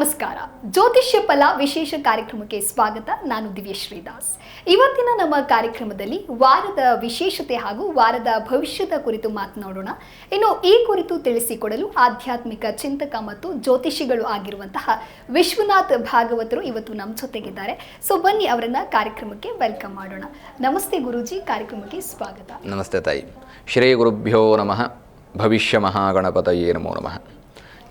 ನಮಸ್ಕಾರ. ಜ್ಯೋತಿಷ್ಯ ಫಲ ವಿಶೇಷ ಕಾರ್ಯಕ್ರಮಕ್ಕೆ ಸ್ವಾಗತ. ನಾನು ದಿವ್ಯ ಶ್ರೀದಾಸ್. ಇವತ್ತಿನ ನಮ್ಮ ಕಾರ್ಯಕ್ರಮದಲ್ಲಿ ವಾರದ ವಿಶೇಷತೆ ಹಾಗೂ ವಾರದ ಭವಿಷ್ಯದ ಕುರಿತು ಮಾತನಾಡೋಣ. ಇನ್ನು ಈ ಕುರಿತು ತಿಳಿಸಿಕೊಡಲು ಆಧ್ಯಾತ್ಮಿಕ ಚಿಂತಕ ಮತ್ತು ಜ್ಯೋತಿಷಿಗಳು ಆಗಿರುವಂತಹ ವಿಶ್ವನಾಥ್ ಭಾಗವತರು ಇವತ್ತು ನಮ್ಮ ಜೊತೆಗಿದ್ದಾರೆ. ಸೊ ಬನ್ನಿ ಅವರನ್ನ ಕಾರ್ಯಕ್ರಮಕ್ಕೆ ವೆಲ್ಕಮ್ ಮಾಡೋಣ. ನಮಸ್ತೆ ಗುರುಜಿ, ಕಾರ್ಯಕ್ರಮಕ್ಕೆ ಸ್ವಾಗತ. ನಮಸ್ತೆ ತಾಯಿ. ಶ್ರೀ ಗುರುಭ್ಯೋ ನಮಃ. ಭವಿಷ್ಯ ಮಹಾಗಣಪತಯೇ ನಮೋ ನಮಃ.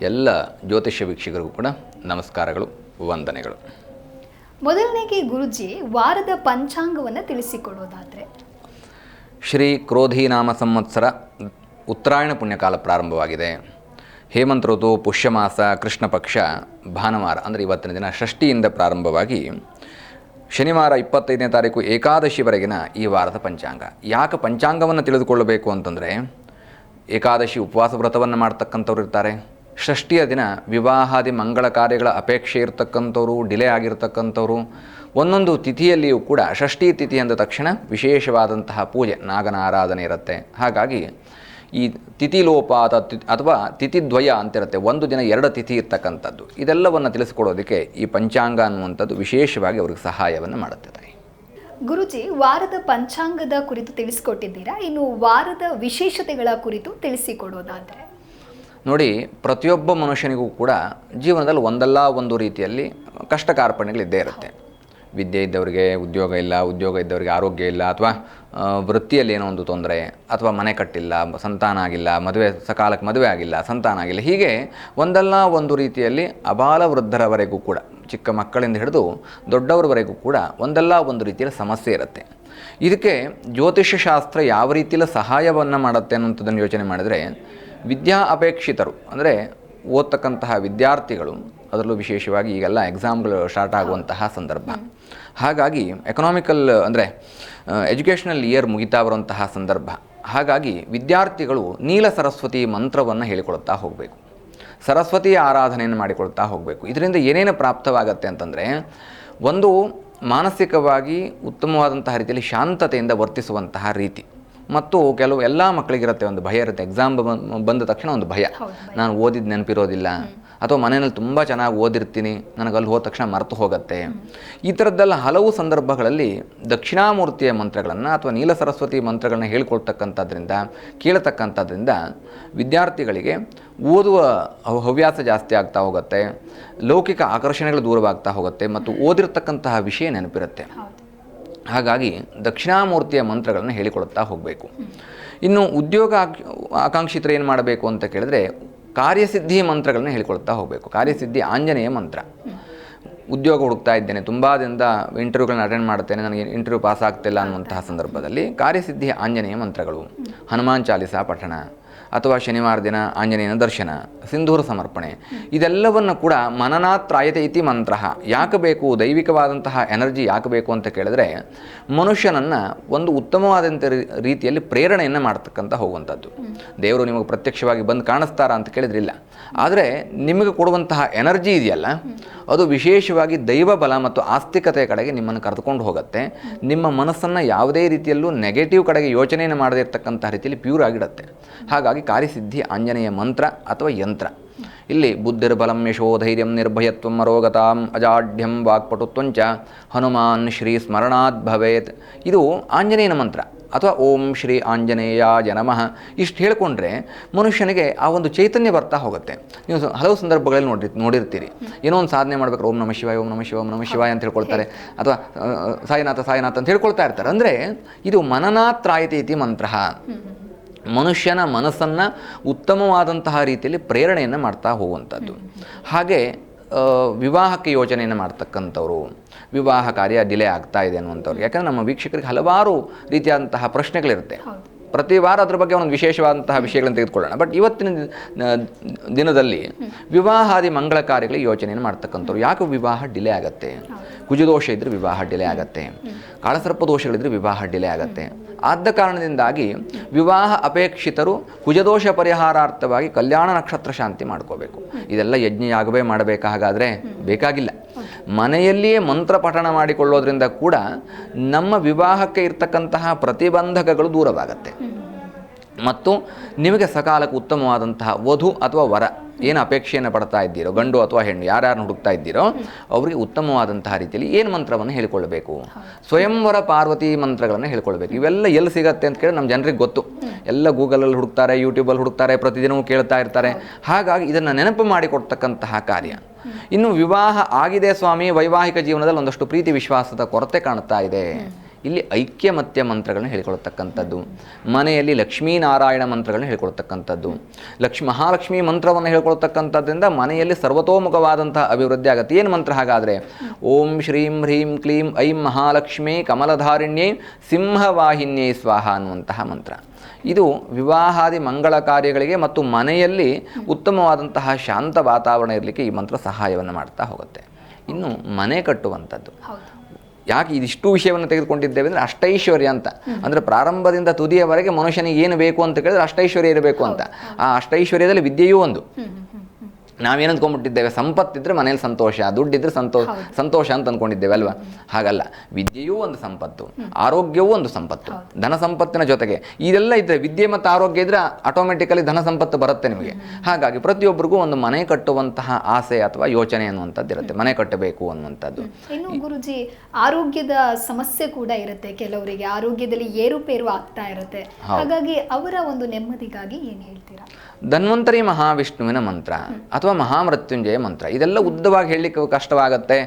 ಎಲ್ಲ ಜ್ಯೋತಿಷ್ಯ ವೀಕ್ಷಕರಿಗೂ ಕೂಡ ನಮಸ್ಕಾರಗಳು ವಂದನೆಗಳು. ಮೊದಲನೇಗೆ ಗುರುಜಿ ವಾರದ ಪಂಚಾಂಗವನ್ನು ತಿಳಿಸಿಕೊಡೋದಾದ್ರೆ ಶ್ರೀ ಕ್ರೋಧೀನಾಮ ಸಂವತ್ಸರ ಉತ್ತರಾಯಣ ಪುಣ್ಯಕಾಲ ಪ್ರಾರಂಭವಾಗಿದೆ. ಹೇಮಂತ ಋತು ಪುಷ್ಯಮಾಸ ಕೃಷ್ಣ ಪಕ್ಷ ಭಾನುವಾರ ಅಂದರೆ ಇವತ್ತಿನ ದಿನ ಷಷ್ಠಿಯಿಂದ ಪ್ರಾರಂಭವಾಗಿ ಶನಿವಾರ ಇಪ್ಪತ್ತೈದನೇ ತಾರೀಕು ಏಕಾದಶಿವರೆಗಿನ ಈ ವಾರದ ಪಂಚಾಂಗ. ಯಾಕೆ ಪಂಚಾಂಗವನ್ನು ತಿಳಿದುಕೊಳ್ಳಬೇಕು ಅಂತಂದರೆ ಏಕಾದಶಿ ಉಪವಾಸ ವ್ರತವನ್ನು ಮಾಡ್ತಕ್ಕಂಥವ್ರು ಇರ್ತಾರೆ. ಷಷ್ಠಿಯ ದಿನ ವಿವಾಹಾದಿ ಮಂಗಳ ಕಾರ್ಯಗಳ ಅಪೇಕ್ಷೆ ಇರತಕ್ಕಂಥವ್ರು, ಡಿಲೇ ಆಗಿರ್ತಕ್ಕಂಥವ್ರು. ಒಂದೊಂದು ತಿಥಿಯಲ್ಲಿಯೂ ಕೂಡ ಷಷ್ಠಿ ತಿಥಿ ಅಂದ ತಕ್ಷಣ ವಿಶೇಷವಾದಂತಹ ಪೂಜೆ ನಾಗನ ಆರಾಧನೆ ಇರುತ್ತೆ. ಹಾಗಾಗಿ ಈ ತಿಥಿಲೋಪ ಲೋಪ ಅಥವಾ ತಿಥಿದ್ವಯ ಅಂತಿರುತ್ತೆ. ಒಂದು ದಿನ ಎರಡು ತಿಥಿ ಇರ್ತಕ್ಕಂಥದ್ದು. ಇದೆಲ್ಲವನ್ನು ತಿಳಿಸ್ಕೊಡೋದಕ್ಕೆ ಈ ಪಂಚಾಂಗ ಅನ್ನುವಂಥದ್ದು ವಿಶೇಷವಾಗಿ ಅವ್ರಿಗೆ ಸಹಾಯವನ್ನು ಮಾಡುತ್ತೆ ತಾಯಿ ಗುರುಜಿ, ವಾರದ ಪಂಚಾಂಗದ ಕುರಿತು ತಿಳಿಸಿಕೊಟ್ಟಿದ್ದೀರಾ? ಇನ್ನು ವಾರದ ವಿಶೇಷತೆಗಳ ಕುರಿತು ತಿಳಿಸಿಕೊಡೋದಾದ್ರೆ? ನೋಡಿ, ಪ್ರತಿಯೊಬ್ಬ ಮನುಷ್ಯನಿಗೂ ಕೂಡ ಜೀವನದಲ್ಲಿ ಒಂದಲ್ಲ ಒಂದು ರೀತಿಯಲ್ಲಿ ಕಷ್ಟ ಕಾರ್ಪಣ್ಯಗಳಿದ್ದೇ ಇರುತ್ತೆ. ವಿದ್ಯೆ ಇದ್ದವರಿಗೆ ಉದ್ಯೋಗ ಇಲ್ಲ, ಉದ್ಯೋಗ ಇದ್ದವರಿಗೆ ಆರೋಗ್ಯ ಇಲ್ಲ, ಅಥವಾ ವೃತ್ತಿಯಲ್ಲಿ ಏನೋ ಒಂದು ತೊಂದರೆ, ಅಥವಾ ಮನೆ ಕಟ್ಟಿಲ್ಲ, ಸಂತಾನ ಆಗಿಲ್ಲ, ಮದುವೆ, ಸಕಾಲಕ್ಕೆ ಮದುವೆ ಆಗಿಲ್ಲ, ಸಂತಾನ ಆಗಿಲ್ಲ, ಹೀಗೆ ಒಂದಲ್ಲ ಒಂದು ರೀತಿಯಲ್ಲಿ ಅಬಾಲ ವೃದ್ಧರವರೆಗೂ ಕೂಡ, ಚಿಕ್ಕ ಮಕ್ಕಳಿಂದ ಹಿಡಿದು ದೊಡ್ಡವರವರೆಗೂ ಕೂಡ ಒಂದಲ್ಲ ಒಂದು ರೀತಿಯಲ್ಲಿ ಸಮಸ್ಯೆ ಇರುತ್ತೆ. ಇದಕ್ಕೆ ಜ್ಯೋತಿಷ್ಯ ಶಾಸ್ತ್ರ ಯಾವ ರೀತಿಯಲ್ಲಿ ಸಹಾಯವನ್ನು ಮಾಡುತ್ತೆ ಅನ್ನೋಂಥದ್ದನ್ನು ಯೋಚನೆ ಮಾಡಿದರೆ ವಿದ್ಯಾ ಅಪೇಕ್ಷಿತರು ಅಂದರೆ ಓದ್ತಕ್ಕಂತಹ ವಿದ್ಯಾರ್ಥಿಗಳು ಅದರಲ್ಲೂ ವಿಶೇಷವಾಗಿ ಈಗೆಲ್ಲ ಎಕ್ಸಾಮ್ಗಳು ಸ್ಟಾರ್ಟ್ ಆಗುವಂತಹ ಸಂದರ್ಭ. ಹಾಗಾಗಿ ಎಕನಾಮಿಕಲ್ ಅಂದರೆ ಎಜುಕೇಷನಲ್ ಇಯರ್ ಮುಗಿತಾ ಬರುವಂತಹ ಸಂದರ್ಭ. ಹಾಗಾಗಿ ವಿದ್ಯಾರ್ಥಿಗಳು ನೀಲ ಸರಸ್ವತಿ ಮಂತ್ರವನ್ನು ಹೇಳಿಕೊಳ್ತಾ ಹೋಗಬೇಕು. ಸರಸ್ವತಿಯ ಆರಾಧನೆಯನ್ನು ಮಾಡಿಕೊಳ್ತಾ ಹೋಗಬೇಕು. ಇದರಿಂದ ಏನೇನು ಪ್ರಾಪ್ತವಾಗತ್ತೆ ಅಂತಂದರೆ ಒಂದು ಮಾನಸಿಕವಾಗಿ ಉತ್ತಮವಾದಂತಹ ರೀತಿಯಲ್ಲಿ ಶಾಂತತೆಯಿಂದ ವರ್ತಿಸುವಂತಹ ರೀತಿ. ಮತ್ತು ಕೆಲವು ಎಲ್ಲ ಮಕ್ಕಳಿಗಿರುತ್ತೆ ಒಂದು ಭಯ ಇರುತ್ತೆ. ಎಕ್ಸಾಮ್ ಬಂದ ತಕ್ಷಣ ಒಂದು ಭಯ. ನಾನು ಓದಿದ ನೆನಪಿರೋದಿಲ್ಲ. ಅಥವಾ ಮನೆಯಲ್ಲಿ ತುಂಬ ಚೆನ್ನಾಗಿ ಓದಿರ್ತೀನಿ. ನನಗೆ ಅಲ್ಲಿ ಹೋದ ತಕ್ಷಣ ಮರೆತು ಹೋಗುತ್ತೆ. ಈ ಥರದ್ದೆಲ್ಲ ಹಲವು ಸಂದರ್ಭಗಳಲ್ಲಿ ದಕ್ಷಿಣಾಮೂರ್ತಿಯ ಮಂತ್ರಗಳನ್ನು ಅಥವಾ ನೀಲ ಸರಸ್ವತಿ ಮಂತ್ರಗಳನ್ನ ಹೇಳ್ಕೊಳ್ತಕ್ಕಂಥದ್ರಿಂದ ಕೇಳತಕ್ಕಂಥದ್ರಿಂದ ವಿದ್ಯಾರ್ಥಿಗಳಿಗೆ ಓದುವ ಹವ್ಯಾಸ ಜಾಸ್ತಿ ಆಗ್ತಾ ಹೋಗುತ್ತೆ. ಲೌಕಿಕ ಆಕರ್ಷಣೆಗಳು ದೂರವಾಗ್ತಾ ಹೋಗುತ್ತೆ. ಮತ್ತು ಓದಿರತಕ್ಕಂತಹ ವಿಷಯ ನೆನಪಿರುತ್ತೆ. ಹಾಗಾಗಿ ದಕ್ಷಿಣಾಮೂರ್ತಿಯ ಮಂತ್ರಗಳನ್ನು ಹೇಳಿಕೊಡುತ್ತಾ ಹೋಗಬೇಕು. ಇನ್ನು ಉದ್ಯೋಗ ಆಕ್- ಆಕಾಂಕ್ಷಿತರು ಏನು ಮಾಡಬೇಕು ಅಂತ ಕೇಳಿದ್ರೆ ಕಾರ್ಯಸಿದ್ಧಿ ಮಂತ್ರಗಳನ್ನು ಹೇಳಿಕೊಳ್ತಾ ಹೋಗಬೇಕು. ಕಾರ್ಯಸಿದ್ಧಿ ಆಂಜನೇಯ ಮಂತ್ರ. ಉದ್ಯೋಗ ಹುಡುಕ್ತಾ ಇದ್ದೇನೆ, ತುಂಬ ದಿನದ ಇಂಟರ್ವ್ಯೂಗಳನ್ನ ಅಟೆಂಡ್ ಮಾಡ್ತೇನೆ ನನಗೆ ಇಂಟರ್ವ್ಯೂ ಪಾಸ್ ಆಗ್ತಿಲ್ಲ ಅನ್ನುವಂತಹ ಸಂದರ್ಭದಲ್ಲಿ ಕಾರ್ಯಸಿದ್ಧಿ ಆಂಜನೇಯ ಮಂತ್ರಗಳು. ಹನುಮಾನ್ ಚಾಲಿಸ ಪಠಣ. ಅಥವಾ ಶನಿವಾರ ದಿನ, ಆಂಜನೇಯನ ದರ್ಶನ, ಸಿಂಧೂರ ಸಮರ್ಪಣೆ. ಇದೆಲ್ಲವನ್ನು ಕೂಡ ಮನನಾತ್ರಾಯತೆ ಇತಿ ಮಂತ್ರ. ಯಾಕೆ ಬೇಕು? ದೈವಿಕವಾದಂತಹ ಎನರ್ಜಿ ಯಾಕೆ ಬೇಕು ಅಂತ ಕೇಳಿದ್ರೆ, ಮನುಷ್ಯನನ್ನು ಒಂದು ಉತ್ತಮವಾದಂಥ ರೀತಿಯಲ್ಲಿ ಪ್ರೇರಣೆಯನ್ನು ಮಾಡ್ತಕ್ಕಂಥ ಹೋಗುವಂಥದ್ದು. ದೇವರು ನಿಮಗೆ ಪ್ರತ್ಯಕ್ಷವಾಗಿ ಬಂದು ಕಾಣಿಸ್ತಾರ ಅಂತ ಕೇಳಿದ್ರಿಲ್ಲ. ಆದರೆ ನಿಮಗೆ ಕೊಡುವಂತಹ ಎನರ್ಜಿ ಇದೆಯಲ್ಲ, ಅದು ವಿಶೇಷವಾಗಿ ದೈವ ಬಲ ಮತ್ತು ಆಸ್ತಿಕತೆಯ ಕಡೆಗೆ ನಿಮ್ಮನ್ನು ಕರೆದುಕೊಂಡು ಹೋಗುತ್ತೆ. ನಿಮ್ಮ ಮನಸ್ಸನ್ನು ಯಾವುದೇ ರೀತಿಯಲ್ಲೂ ನೆಗೆಟಿವ್ ಕಡೆಗೆ ಯೋಚನೆಯನ್ನು ಮಾಡದೇ ಇರತಕ್ಕಂಥ ರೀತಿಯಲ್ಲಿ ಪ್ಯೂರ್ ಆಗಿಡುತ್ತೆ ಹಾಗಾಗಿ ಕಾರ್ಯಸಿದ್ಧಿ ಆಂಜನೇಯ ಮಂತ್ರ ಅಥವಾ ಯಂತ್ರ. ಇಲ್ಲಿ ಬುದ್ಧಿರ್ಬಲಂ ಯಶೋಧೈರ್ಯಂ ನಿರ್ಭಯತ್ವಂ ಅರೋಗತಾಂ ಅಜಾಢ್ಯಂ ವಾಕ್ಪಟುತ್ವಂಚ ಹನುಮಾನ್ ಶ್ರೀ ಸ್ಮರಣಾತ್ ಭವೇತ್. ಇದು ಆಂಜನೇಯನ ಮಂತ್ರ ಅಥವಾ ಓಂ ಶ್ರೀ ಆಂಜನೇಯ ಜನಮಃ ಇಷ್ಟು ಹೇಳಿಕೊಂಡ್ರೆ ಮನುಷ್ಯನಿಗೆ ಆ ಒಂದು ಚೈತನ್ಯ ಬರ್ತಾ ಹೋಗುತ್ತೆ. ನೀವು ಹಲವು ಸಂದರ್ಭಗಳಲ್ಲಿ ನೋಡಿ ನೋಡಿರ್ತೀರಿ. ಏನೋ ಒಂದು ಸಾಧನೆ ಮಾಡ್ಬೇಕಾದ್ರೆ ಓಂ ನಮ ಶಿವಾಯ, ಓಂ ನಮ ಶಿವ ಓಂ ನಮ ಶಿವಾಯ ಅಂತ ಹೇಳ್ಕೊಳ್ತಾರೆ. ಅಥವಾ ಸಾಯಿನಾಥ ಸಾಯಿನಾಥ ಅಂತ ಹೇಳ್ಕೊಳ್ತಾ ಇರ್ತಾರೆ. ಅಂದರೆ ಇದು ಮನನಾತ್ರಾಯತೆ ಇತಿ ಮಂತ್ರ ಮನುಷ್ಯನ ಮನಸ್ಸನ್ನು ಉತ್ತಮವಾದಂತಹ ರೀತಿಯಲ್ಲಿ ಪ್ರೇರಣೆಯನ್ನು ಮಾಡ್ತಾ ಹೋಗುವಂಥದ್ದು. ಹಾಗೆ ವಿವಾಹಕ್ಕೆ ಯೋಚನೆಯನ್ನು ಮಾಡ್ತಕ್ಕಂಥವ್ರು ವಿವಾಹ ಕಾರ್ಯ ಡಿಲೇ ಆಗ್ತಾ ಇದೆ ಅನ್ನುವಂಥವ್ರು. ಯಾಕಂದರೆ ನಮ್ಮ ವೀಕ್ಷಕರಿಗೆ ಹಲವಾರು ರೀತಿಯಾದಂತಹ ಪ್ರಶ್ನೆಗಳಿರುತ್ತೆ. ಪ್ರತಿ ವಾರ ಅದ್ರ ಬಗ್ಗೆ ಒಂದು ವಿಶೇಷವಾದಂತಹ ವಿಷಯಗಳನ್ನು ತೆಗೆದುಕೊಳ್ಳೋಣ. ಬಟ್ ಇವತ್ತಿನ ದಿನದಲ್ಲಿ ವಿವಾಹಾದಿ ಮಂಗಳ ಕಾರ್ಯಗಳಿಗೆ ಯೋಚನೆಯನ್ನು ಮಾಡ್ತಕ್ಕಂಥವ್ರು. ಯಾಕೆ ವಿವಾಹ ಡಿಲೇ ಆಗತ್ತೆ? ಕುಜದೋಷ ಇದ್ದರೆ ವಿವಾಹ ಡಿಲೇ ಆಗತ್ತೆ. ಕಾಳಸರ್ಪ ದೋಷಗಳಿದ್ರೆ ವಿವಾಹ ಡಿಲೇ ಆಗತ್ತೆ. ಆದ ಕಾರಣದಿಂದಾಗಿ ವಿವಾಹ ಅಪೇಕ್ಷಿತರು ಕುಜದೋಷ ಪರಿಹಾರಾರ್ಥವಾಗಿ ಕಲ್ಯಾಣ ನಕ್ಷತ್ರ ಶಾಂತಿ ಮಾಡ್ಕೋಬೇಕು. ಇದೆಲ್ಲ ಯಜ್ಞ ಮಾಡಬೇಕ ಮಾಡಬೇಕಾ, ಹಾಗಾದರೆ ಬೇಕಾಗಿಲ್ಲ. ಮನೆಯಲ್ಲಿಯೇ ಮಂತ್ರ ಪಠಣ ಮಾಡಿಕೊಳ್ಳೋದ್ರಿಂದ ಕೂಡ ನಮ್ಮ ವಿವಾಹಕ್ಕೆ ಇರ್ತಕ್ಕಂತಹ ಪ್ರತಿಬಂಧಕಗಳು ದೂರವಾಗತ್ತೆ. ಮತ್ತು ನಿಮಗೆ ಸಕಾಲಕ್ಕೆ ಉತ್ತಮವಾದಂತಹ ವಧು ಅಥವಾ ವರ ಏನು ಅಪೇಕ್ಷೆಯನ್ನು ಪಡ್ತಾ ಇದ್ದೀರೋ ಗಂಡು ಅಥವಾ ಹೆಣ್ಣು ಯಾರ್ಯಾರು ಹುಡುಕ್ತಾ ಇದ್ದೀರೋ ಅವರಿಗೆ ಉತ್ತಮವಾದಂತಹ ರೀತಿಯಲ್ಲಿ ಏನು ಮಂತ್ರವನ್ನು ಹೇಳಿಕೊಳ್ಬೇಕು ಸ್ವಯಂವರ ಪಾರ್ವತಿ ಮಂತ್ರಗಳನ್ನು ಹೇಳ್ಕೊಳ್ಬೇಕು ಇವೆಲ್ಲ ಎಲ್ಲಿ ಸಿಗತ್ತೆ ಅಂತ ಕೇಳಿ ನಮ್ಮ ಜನರಿಗೆ ಗೊತ್ತು. ಎಲ್ಲ ಗೂಗಲಲ್ಲಿ ಹುಡುಕ್ತಾರೆ ಯೂಟ್ಯೂಬಲ್ಲಿ ಹುಡುಕ್ತಾರೆ ಪ್ರತಿದಿನವೂ ಕೇಳ್ತಾ ಇರ್ತಾರೆ. ಹಾಗಾಗಿ ಇದನ್ನು ನೆನಪು ಮಾಡಿಕೊಡ್ತಕ್ಕಂತಹ ಕಾರ್ಯ. ಇನ್ನು ವಿವಾಹ ಆಗಿದೆ ಸ್ವಾಮಿ ವೈವಾಹಿಕ ಜೀವನದಲ್ಲಿ ಒಂದಷ್ಟು ಪ್ರೀತಿ ವಿಶ್ವಾಸದ ಕೊರತೆ ಕಾಣ್ತಾ ಇದೆ. ಇಲ್ಲಿ ಐಕ್ಯಮತ್ಯ ಮಂತ್ರಗಳನ್ನ ಹೇಳ್ಕೊಳ್ತಕ್ಕಂಥದ್ದು. ಮನೆಯಲ್ಲಿ ಲಕ್ಷ್ಮೀನಾರಾಯಣ ಮಂತ್ರಗಳನ್ನ ಹೇಳ್ಕೊಳ್ತಕ್ಕಂಥದ್ದು. ಲಕ್ಷ್ಮಿ ಮಹಾಲಕ್ಷ್ಮಿ ಮಂತ್ರವನ್ನು ಹೇಳ್ಕೊಳ್ತಕ್ಕಂಥದ್ದರಿಂದ ಮನೆಯಲ್ಲಿ ಸರ್ವತೋಮುಖವಾದಂತಹ ಅಭಿವೃದ್ಧಿ ಆಗುತ್ತೆ. ಏನು ಮಂತ್ರ ಹಾಗಾದರೆ? ಓಂ ಶ್ರೀಂ ಹ್ರೀಂ ಕ್ಲೀಂ ಐಂ ಮಹಾಲಕ್ಷ್ಮಿ ಕಮಲಧಾರಿಣ್ಯೇ ಸಿಂಹವಾಹಿನ್ಯೇ ಸ್ವಾಹ ಅನ್ನುವಂತಹ ಮಂತ್ರ. ಇದು ವಿವಾಹಾದಿ ಮಂಗಳ ಕಾರ್ಯಗಳಿಗೆ ಮತ್ತು ಮನೆಯಲ್ಲಿ ಉತ್ತಮವಾದಂತಹ ಶಾಂತ ವಾತಾವರಣ ಇರಲಿಕ್ಕೆ ಈ ಮಂತ್ರ ಸಹಾಯವನ್ನು ಮಾಡ್ತಾ ಹೋಗುತ್ತೆ. ಇನ್ನು ಮನೆ ಕಟ್ಟುವಂಥದ್ದು. ಯಾಕೆ ಇದಿಷ್ಟು ವಿಷಯವನ್ನು ತೆಗೆದುಕೊಂಡಿದ್ದೇವೆ ಅಂದರೆ ಅಷ್ಟೈಶ್ವರ್ಯ ಅಂತ. ಅಂದರೆ ಪ್ರಾರಂಭದಿಂದ ತುದಿಯವರೆಗೆ ಮನುಷ್ಯನಿಗೆ ಏನು ಬೇಕು ಅಂತ ಕೇಳಿದ್ರೆ ಅಷ್ಟೈಶ್ವರ್ಯ ಇರಬೇಕು ಅಂತ. ಆ ಅಷ್ಟೈಶ್ವರ್ಯದಲ್ಲಿ ವಿದ್ಯೆಯೂ ಒಂದು. ನಾವೇನು ಅಂದ್ಕೊಂಡ್ಬಿಟ್ಟಿದ್ದೇವೆ? ಸಂಪತ್ತಿದ್ರೆ ಮನೇಲಿ ಸಂತೋಷ ದುಡ್ಡಿದ್ರೆ ಸಂತೋಷ ಸಂತೋಷ ಅಂತ ಅಂದ್ಕೊಂಡಿದ್ದೇವೆ ಅಲ್ವಾ? ಹಾಗಲ್ಲ. ವಿದ್ಯೆಯೂ ಒಂದು ಸಂಪತ್ತು ಆರೋಗ್ಯವೂ ಒಂದು ಸಂಪತ್ತು. ಧನ ಸಂಪತ್ತಿನ ಜೊತೆಗೆ ಇದೆಲ್ಲ ಇದ್ರೆ ವಿದ್ಯೆ ಮತ್ತು ಆರೋಗ್ಯ ಇದ್ರೆ ಆಟೋಮೆಟಿಕಲಿ ಧನ ಸಂಪತ್ತು ಬರುತ್ತೆ ನಿಮಗೆ. ಹಾಗಾಗಿ ಪ್ರತಿಯೊಬ್ಬರಿಗೂ ಒಂದು ಮನೆ ಕಟ್ಟುವಂತಹ ಆಸೆ ಅಥವಾ ಯೋಚನೆ ಅನ್ನುವಂಥದ್ದು ಇರುತ್ತೆ. ಮನೆ ಕಟ್ಟಬೇಕು ಅನ್ನುವಂಥದ್ದು. ಇನ್ನು ಗುರುಜಿ ಆರೋಗ್ಯದ ಸಮಸ್ಯೆ ಕೂಡ ಇರುತ್ತೆ ಕೆಲವರಿಗೆ. ಆರೋಗ್ಯದಲ್ಲಿ ಏರುಪೇರು ಆಗ್ತಾ ಇರುತ್ತೆ. ಹಾಗಾಗಿ ಅವರ ಒಂದು ನೆಮ್ಮದಿಗಾಗಿ ಏನು ಹೇಳ್ತೀರಾ? ಧನ್ವಂತರಿ ಮಹಾವಿಷ್ಣುವಿನ ಮಂತ್ರ ಅಥವಾ ಮಹಾಮೃತ್ಯುಂಜಯ ಮಂತ್ರ. ಇದೆಲ್ಲ ಉದ್ದವಾಗಿ ಹೇಳಲಿಕ್ಕೆ ಕಷ್ಟವಾಗತ್ತೆ.